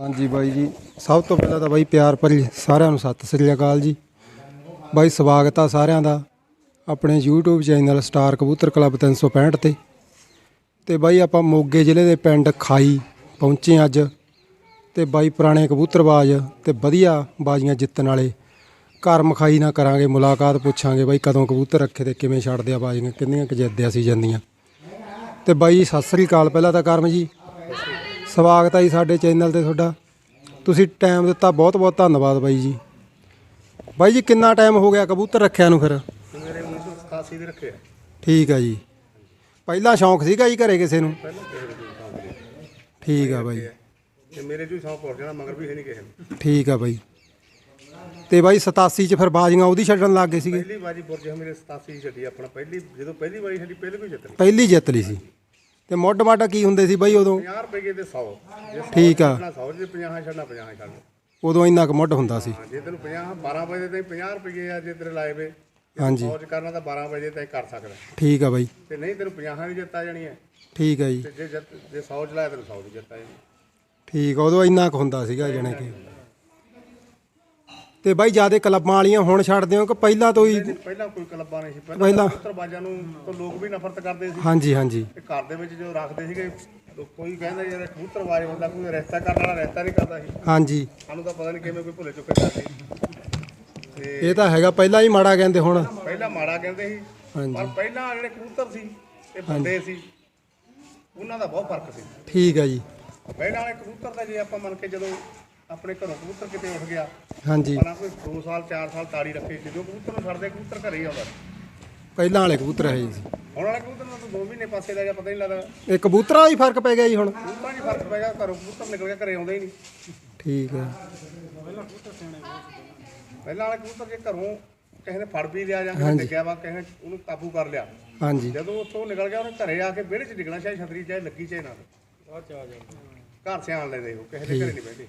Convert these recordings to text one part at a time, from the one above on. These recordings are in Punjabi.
ਹਾਂਜੀ ਬਾਈ ਜੀ, ਸਭ ਤੋਂ ਪਹਿਲਾਂ ਤਾਂ ਬਾਈ ਪਿਆਰ ਭਰੀ ਸਾਰਿਆਂ ਨੂੰ ਸਤਿ ਸ੍ਰੀ ਅਕਾਲ ਜੀ। ਬਾਈ ਸਵਾਗਤ ਆ ਸਾਰਿਆਂ ਦਾ ਆਪਣੇ YouTube ਚੈਨਲ ਸਟਾਰ ਕਬੂਤਰ ਕਲੱਬ 365 ਤੇ। ਤੇ ਬਾਈ ਆਪਾਂ ਮੋਗੇ ਜ਼ਿਲ੍ਹੇ ਦੇ ਪਿੰਡ ਖਾਈ ਪਹੁੰਚੇ ਅੱਜ। ਤੇ ਬਾਈ ਪੁਰਾਣੇ ਕਬੂਤਰਬਾਜ਼ ਤੇ ਵਧੀਆ ਬਾਜ਼ੀਆਂ ਜਿੱਤਣ ਵਾਲੇ। ਘਰ ਮਖਾਈ ਨਾ ਕਰਾਂਗੇ, ਮੁਲਾਕਾਤ ਪੁੱਛਾਂਗੇ ਬਾਈ ਕਦੋਂ ਕਬੂਤਰ ਰੱਖੇ ਤੇ ਕਿਵੇਂ ਛੱਡਦੇ ਆ ਬਾਜ਼ੀਆਂ, ਕਿੰਨੀਆਂ ਕੁ ਜਿੱਤਦੇ ਸੀ ਜਾਂਦੀਆਂ ਤੇ ਬਾਈ ਸਤਿ ਸ੍ਰੀ ਅਕਾਲ ਪਹਿਲਾਂ ਤਾਂ ਕਰਮ ਜੀ। ਸਵਾਗਤ ਹੈ ਜੀ ਸਾਡੇ ਚੈਨਲ ਤੇ ਤੁਹਾਡਾ। ਤੁਸੀਂ ਟਾਈਮ ਦਿੱਤਾ ਬਹੁਤ ਬਹੁਤ ਧੰਨਵਾਦ ਬਾਈ ਜੀ। ਬਾਈ ਜੀ ਕਿੰਨਾ ਟਾਈਮ ਹੋ ਗਿਆ ਕਬੂਤਰ ਰੱਖਿਆ ਨੂੰ ਫਿਰ? ਮੇਰੇ 1987 ਦੇ ਰੱਖੇ ਆ ਠੀਕ ਆ ਜੀ। ਪਹਿਲਾਂ ਸ਼ੌਂਕ ਸੀਗਾ ਜੀ ਘਰੇ ਕਿਸੇ ਨੂੰ? ਪਹਿਲਾਂ ਕਿਸੇ ਦੇ ਕੋਈ ਸ਼ੌਂਕ ਨਹੀਂ। ਠੀਕ ਆ ਬਾਈ। ਤੇ ਮੇਰੇ ਜੋ ਸ਼ੌਂਕ ਹੋ ਜਾਣਾ ਮਗਰ ਵੀ ਹੈ ਨਹੀਂ ਕਿਸੇ ਨੂੰ। ਠੀਕ ਆ ਬਾਈ। ਤੇ ਬਾਈ 87 ਚ ਫਿਰ ਬਾਜ਼ੀਆਂ ਉਹਦੀ ਛੱਡਣ ਲੱਗ ਗਏ ਸੀਗੇ? ਪਹਿਲੀ ਵਾਰੀ ਬੁਰਜ ਮੇਰੇ 87 ਛੱਡੀ ਆਪਣਾ ਪਹਿਲੀ ਜਦੋਂ ਪਹਿਲੀ ਵਾਰੀ ਛੱਡੀ ਪਹਿਲੇ ਕੋਈ ਜਿੱਤ ਲਈ ਪਹਿਲੀ ਜਿੱਤ ਲਈ ਸੀ। ਤੇ ਮੁੱਢ ਮਾਟਾ ਕੀ ਹੁੰਦੇ ਸੀ ਬਾਈ ਉਦੋਂ? 50 ਰੁਪਏ ਦੇ 100 ਜੇ 100 ਠੀਕ ਆ। ਛੱਡਣਾ 100 ਜੇ 50 ਛੱਡਣਾ 50 ਛੱਡ ਉਦੋਂ ਇੰਨਾ ਕੁ ਮੁੱਢ ਹੁੰਦਾ ਸੀ। ਹਾਂ ਜੇ ਤੈਨੂੰ 50 12 ਵਜੇ ਤਾਈਂ 50 ਰੁਪਏ ਆ ਜੇ ਤੇਰੇ ਲਾਏ ਵੇ। ਹਾਂਜੀ। ਫੌਜ ਕਰਨਾ ਤਾਂ 12 ਵਜੇ ਤਾਈਂ ਕਰ ਸਕਦਾ। ਠੀਕ ਆ ਬਾਈ। ਤੇ ਨਹੀਂ ਤੈਨੂੰ 50 ਦੀ ਜਿੱਤ ਜਾਣੀ ਹੈ ਠੀਕ ਆ ਜੀ। ਤੇ ਜੇ ਜਿੱਤ ਜੇ 100 ਚ ਲਾਇਆ ਤੈਨੂੰ 100 ਦੀ ਜਿੱਤ ਜਾਣੀ ਠੀਕ ਆ ਉਦੋਂ ਇੰਨਾ ਕੁ ਹੁੰਦਾ ਸੀਗਾ ਜਾਣੀ ਕਿ। ਤੇ ਬਾਈ ਜਿਆਦੇ ਕਲੱਬਾਂ ਵਾਲੀਆਂ ਹੁਣ ਛੱਡਦੇ ਹੋ ਕਿ ਪਹਿਲਾਂ ਤੋਂ ਹੀ ਪਹਿਲਾਂ ਕੋਈ ਕਲੱਬਾਂ ਨਹੀਂ ਸੀ। ਪਹਿਲਾਂ- ਪੁੱਤਰਬਾਜ਼ਾਂ ਨੂੰ ਤਾਂ ਲੋਕ ਵੀ ਨਫ਼ਰਤ ਕਰਦੇ ਸੀ। ਹਾਂਜੀ ਹਾਂਜੀ। ਤੇ ਘਰ ਦੇ ਵਿੱਚ ਜੋ ਰੱਖਦੇ ਸੀਗੇ ਲੋਕ ਕੋਈ ਕਹਿੰਦਾ ਯਾਰ ਕਬੂਤਰਬਾਜ਼ ਹੁੰਦਾ ਕੋਈ ਰਿਸ਼ਤਾ ਕਰਨ ਵਾਲਾ ਰਿਸ਼ਤਾ ਨਹੀਂ ਕਰਦਾ ਸੀ। ਹਾਂਜੀ। ਸਾਨੂੰ ਤਾਂ ਪਤਾ ਨਹੀਂ ਕਿਵੇਂ ਕੋਈ ਭੁੱਲੇ ਚੁੱਕੇ ਤੇ ਇਹ ਤਾਂ ਹੈਗਾ ਪਹਿਲਾਂ ਹੀ ਮਾੜਾ ਕਹਿੰਦੇ ਹੁਣ। ਪਹਿਲਾਂ ਮਾੜਾ ਕਹਿੰਦੇ ਸੀ ਹਾਂਜੀ। ਪਰ ਪਹਿਲਾਂ ਜਿਹੜੇ ਕਬੂਤਰ ਸੀ ਤੇ ਬੰਦੇ ਸੀ। ਉਹਨਾਂ ਦਾ ਬਹੁਤ ਫ਼ਰਕ ਸੀ। ਠੀਕ ਆ ਜੀ। ਪਹਿਲਾਂ ਵਾਲੇ ਕਬੂਤਰ ਦਾ ਜੇ ਆਪਾਂ ਮੰਨ ਕੇ ਜਦੋਂ ਆਪਣੇ ਘਰੋਂ ਕਬੂਤਰ ਕਿਤੇ ਉੱਠ ਗਿਆ। ਹਾਂਜੀ। ਪਹਿਲਾਂ ਕੋਈ 2 ਸਾਲ 4 ਸਾਲ ਤਾੜੀ ਰੱਖੀ ਸੀ ਜਦੋਂ ਕਬੂਤਰ ਨੂੰ ਛੱਡਦੇ ਕਬੂਤਰ ਘਰੇ ਹੀ ਆਉਂਦਾ ਸੀ। ਪਹਿਲਾਂ ਵਾਲੇ ਕਬੂਤਰ ਹੈ ਜੀ। ਹੁਣ ਵਾਲੇ ਕਬੂਤਰ ਨੂੰ ਤਾਂ 2 ਮਹੀਨੇ ਪਾਸੇ ਲੱਗ ਗਿਆ ਪਤਾ ਹੀ ਨਹੀਂ ਲੱਗਦਾ। ਇਹ ਕਬੂਤਰਾਂ ਦਾ ਹੀ ਫ਼ਰਕ ਪੈ ਗਿਆ ਜੀ ਹੁਣ। ਕਬੂਤਰਾਂ 'ਚ ਹੀ ਫ਼ਰਕ ਪੈ ਗਿਆ ਘਰੋਂ ਕਬੂਤਰ ਨਿਕਲ ਗਿਆ ਘਰੇ ਆਉਂਦਾ ਹੀ ਨਹੀਂ। ਠੀਕ ਆ ਪਹਿਲਾਂ ਵਾਲੇ ਕਬੂਤਰ ਜੇ ਘਰੋਂ ਕਿਸੇ ਨੇ ਫੜ ਵੀ ਲਿਆ ਜਾਂ ਕਿਸੇ ਨੇ ਡਿੱਗਿਆ ਵਾ ਕਿਸੇ ਨੇ ਉਹਨੂੰ ਕਾਬੂ ਕਰ ਲਿਆ। ਹਾਂਜੀ। ਜਦੋਂ ਉੱਥੋਂ ਨਿਕਲ ਗਿਆ ਉਹਨੇ ਘਰੇ ਆ ਕੇ ਵਿਹੜੇ 'ਚ ਡਿੱਗਣਾ ਚਾਹੇ ਛਤਰੀ ਚਾਹੇ ਲੱਗੀ ਚਾਹੇ ਨਾ। ਘਰ ਸਿਆਣ ਲੈਂਦੇ ਉਹ ਕਿਸੇ ਦੇ ਘਰੇ ਨਹੀਂ ਬੈਠੇ।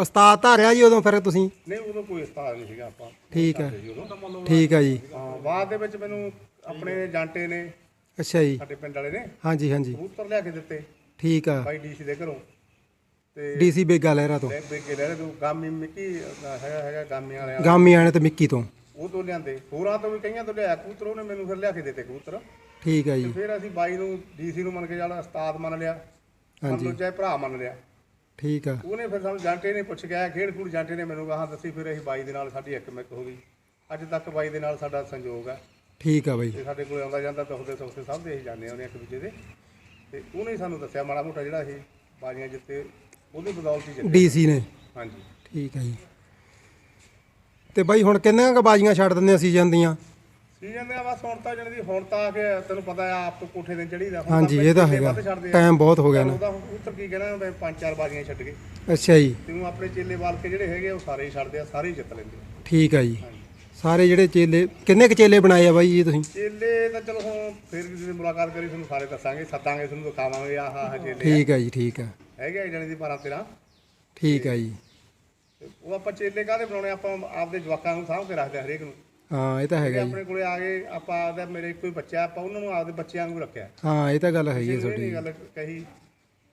ਉਸਤਾਦ ਧਾਰਿਆ ਜੀ ਉਦੋਂ ਫਿਰ ਤੁਸੀਂ? ਨਹੀਂ ਉਦੋਂ ਕੋਈ ਉਸਤਾਦ ਨਹੀਂ ਸੀਗਾ ਆਪਾਂ। ਠੀਕ ਉਦੋਂ। ਠੀਕ ਆ ਜੀ। ਹਾਂ ਬਾਅਦ ਦੇ ਵਿੱਚ ਮੈਨੂੰ ਆਪਣੇ ਜਾਂਟੇ ਨੇ ਅੱਛਾ ਜੀ। ਸਾਡੇ ਪਿੰਡ ਵਾਲੇ ਨੇ ਹਾਂਜੀ ਹਾਂਜੀ। ਕਬੂਤਰ ਲਿਆ ਕੇ ਦਿੱਤੇ। ਠੀਕ ਆ। ਬਾਈ ਡੀਸੀ ਦੇ ਘਰੋਂ। ਤੇ ਡੀਸੀ ਬੇਗਾ ਲਹਿਰਾ ਤੋਂ। ਬੇਗੇ ਲੈ ਤੂੰ। ਗਾਮੀ ਮਿੱਕੀ ਹੈਗਾ ਹੈਗਾ ਗਾਮੀ ਵਾਲਿਆਂ ਗਾਮੀਆਂ ਨੇ ਤੇ ਮਿੱਕੀ ਤੋਂ। ਉਹ ਤੋਂ ਲਿਆਂਦੇ। ਹੋਰਾਂ ਤੋਂ ਵੀ ਕਈਆਂ ਤੋਂ ਲਿਆ ਕਬੂਤਰ ਉਹਨੇ ਮੈਨੂੰ ਫਿਰ ਲਿਆ ਕੇ ਦਿੱਤੇ ਕਬੂਤਰ। ਠੀਕ ਆ ਜੀ। ਫਿਰ ਅਸੀਂ ਬਾਈ ਨੂੰ ਡੀਸੀ ਨੂੰ ਮੰਨ ਕੇ ਜਾਣਾ ਉਸਤਾਦ ਮੰਨ ਲਿਆ। ਹਾਂਜੀ। ਚਾਹੇ ਭਰਾ ਮੰਨ ਲਿਆ। ਠੀਕ ਆ। ਉਹਨੇ ਫਿਰ ਸਾਨੂੰ ਜਾਂਟੇ ਨੇ ਪੁੱਛ ਗਿਆ ਖੇਡ ਖੂਡ ਜਾਂਟੇ ਨੇ ਮੈਨੂੰ ਕਹਾ ਦੱਸੀ ਫਿਰ ਅਸੀਂ ਬਾਈ ਦੇ ਨਾਲ ਸਾਡੀ ਇੱਕ ਮਿੱਕ ਹੋ ਗਈ। ਅੱਜ ਤੱਕ ਬਾਈ ਦੇ ਨਾਲ ਸਾਡਾ ਸੰਯੋਗ ਹੈ ਠੀਕ ਆ ਬਾਈ। ਤੇ ਸਾਡੇ ਕੋਲੇ ਆਉਂਦਾ ਜਾਂਦਾ ਦੁੱਖਦੇ ਸੁੱਖਦੇ ਸਭ ਦੇ ਅਸੀਂ ਜਾਂਦੇ ਆਉਂਦੇ ਇੱਕ ਦੂਜੇ ਦੇ। ਤੇ ਉਹਨੇ ਸਾਨੂੰ ਦੱਸਿਆ ਮਾੜਾ ਮੋਟਾ ਜਿਹੜਾ ਅਸੀਂ ਬਾਜ਼ੀਆਂ ਜਿੱਤੇ ਉਹਦੀ ਬਦੌਲਤ ਹੀ ਜਿੱਤੇ। ਡੀਸੀ ਨੇ। ਹਾਂਜੀ। ਠੀਕ ਆ ਜੀ। ਤੇ ਬਾਈ ਹੁਣ ਕਿੰਨੀਆਂ ਕ ਬਾਜ਼ੀਆਂ ਛੱਡ ਦਿੰਦੇ ਅਸੀਂ ਜਾਂਦੀਆਂ ਸੀਜ਼ਨ ਦੇ ਬਸ ਹੁਣ ਤਾਂ ਜਿਹੜੀ ਹੁਣ ਤਾਂ ਆ ਕੇ ਤੈਨੂੰ ਪਤਾ ਆ ਆਪ ਤੋਂ ਕੋਠੇ ਤੇ ਚੜੀਦਾ ਹਾਂਜੀ ਇਹ ਤਾਂ ਹੈਗਾ। ਟਾਈਮ ਬਹੁਤ ਹੋ ਗਿਆ ਨਾ। ਉਹਦਾ ਉੱਤਰ ਕੀ ਕਹਿਣਾ ਹੁੰਦਾ ਪੰਜ ਚਾਰ ਬਾਜ਼ੀਆਂ ਛੱਡ ਕੇ ਅੱਛਾ ਜੀ। ਤੈਨੂੰ ਆਪਣੇ ਚੇਲੇ ਵਾਲ ਕੇ ਜਿਹੜੇ ਹੈਗੇ ਉਹ ਸਾਰੇ ਹੀ ਛੱਡਦੇ ਆ ਸਾਰੇ ਹੀ ਜਿੱਤ ਲੈਂਦੇ। ਠੀਕ ਆ ਜੀ। ਸਾਰੇ ਜਿਹੜੇ ਚੇਲੇ ਕਿੰਨੇ ਕ ਚੇਲੇ ਬਣਾਏ ਆ ਬਾਈ ਜੀ ਤੁਸੀਂ? ਚੇਲੇ ਤਾਂ ਚਲੋ ਹੁਣ ਫੇਰ ਕਿਸੇ ਦੀ ਮੁਲਾਕਾਤ ਕਰੀ ਤੁਹਾਨੂੰ ਸਾਰੇ ਦੱਸਾਂਗੇ ਸੱਦਾਂਗੇ ਤੁਹਾਨੂੰ ਦਿਖਾਵਾਂਗੇ ਆਹ ਆਹ ਚੇਲੇ। ਠੀਕ ਆ ਜੀ ਠੀਕ ਆ। ਹੈਗੇ ਜਣੇ ਦੀ 12 13 ਠੀਕ ਆ ਜੀ। ਉਹ ਆਪਾਂ ਚੇਲੇ ਕਾਹਦੇ ਬਣਾਉਣੇ ਆਪਾਂ ਆਪਦੇ ਜਵਾਕਾਂ ਨੂੰ ਸਾਂਭ ਕੇ ਰੱਖਦੇ ਹਰੇਕ ਨੂੰ। ਹਾਂ ਇਹ ਤਾਂ ਹੈਗਾ ਜੀ। ਆਪਣੇ ਕੋਲੇ ਆ ਗਏ ਆਪਾਂ ਆਪਦਾ ਮੇਰੇ ਕੋਈ ਬੱਚਾ ਆਪਾਂ ਉਹਨਾਂ ਨੂੰ ਆਪਦੇ ਬੱਚਿਆਂ ਵਾਂਗੂ ਰੱਖਿਆ। ਹਾਂ ਇਹ ਤਾਂ ਗੱਲ ਹੈਗੀ ਹੈ ਇਹ ਤੁਹਾਡੀ। ਨਹੀਂ ਗੱਲ ਕਹੀ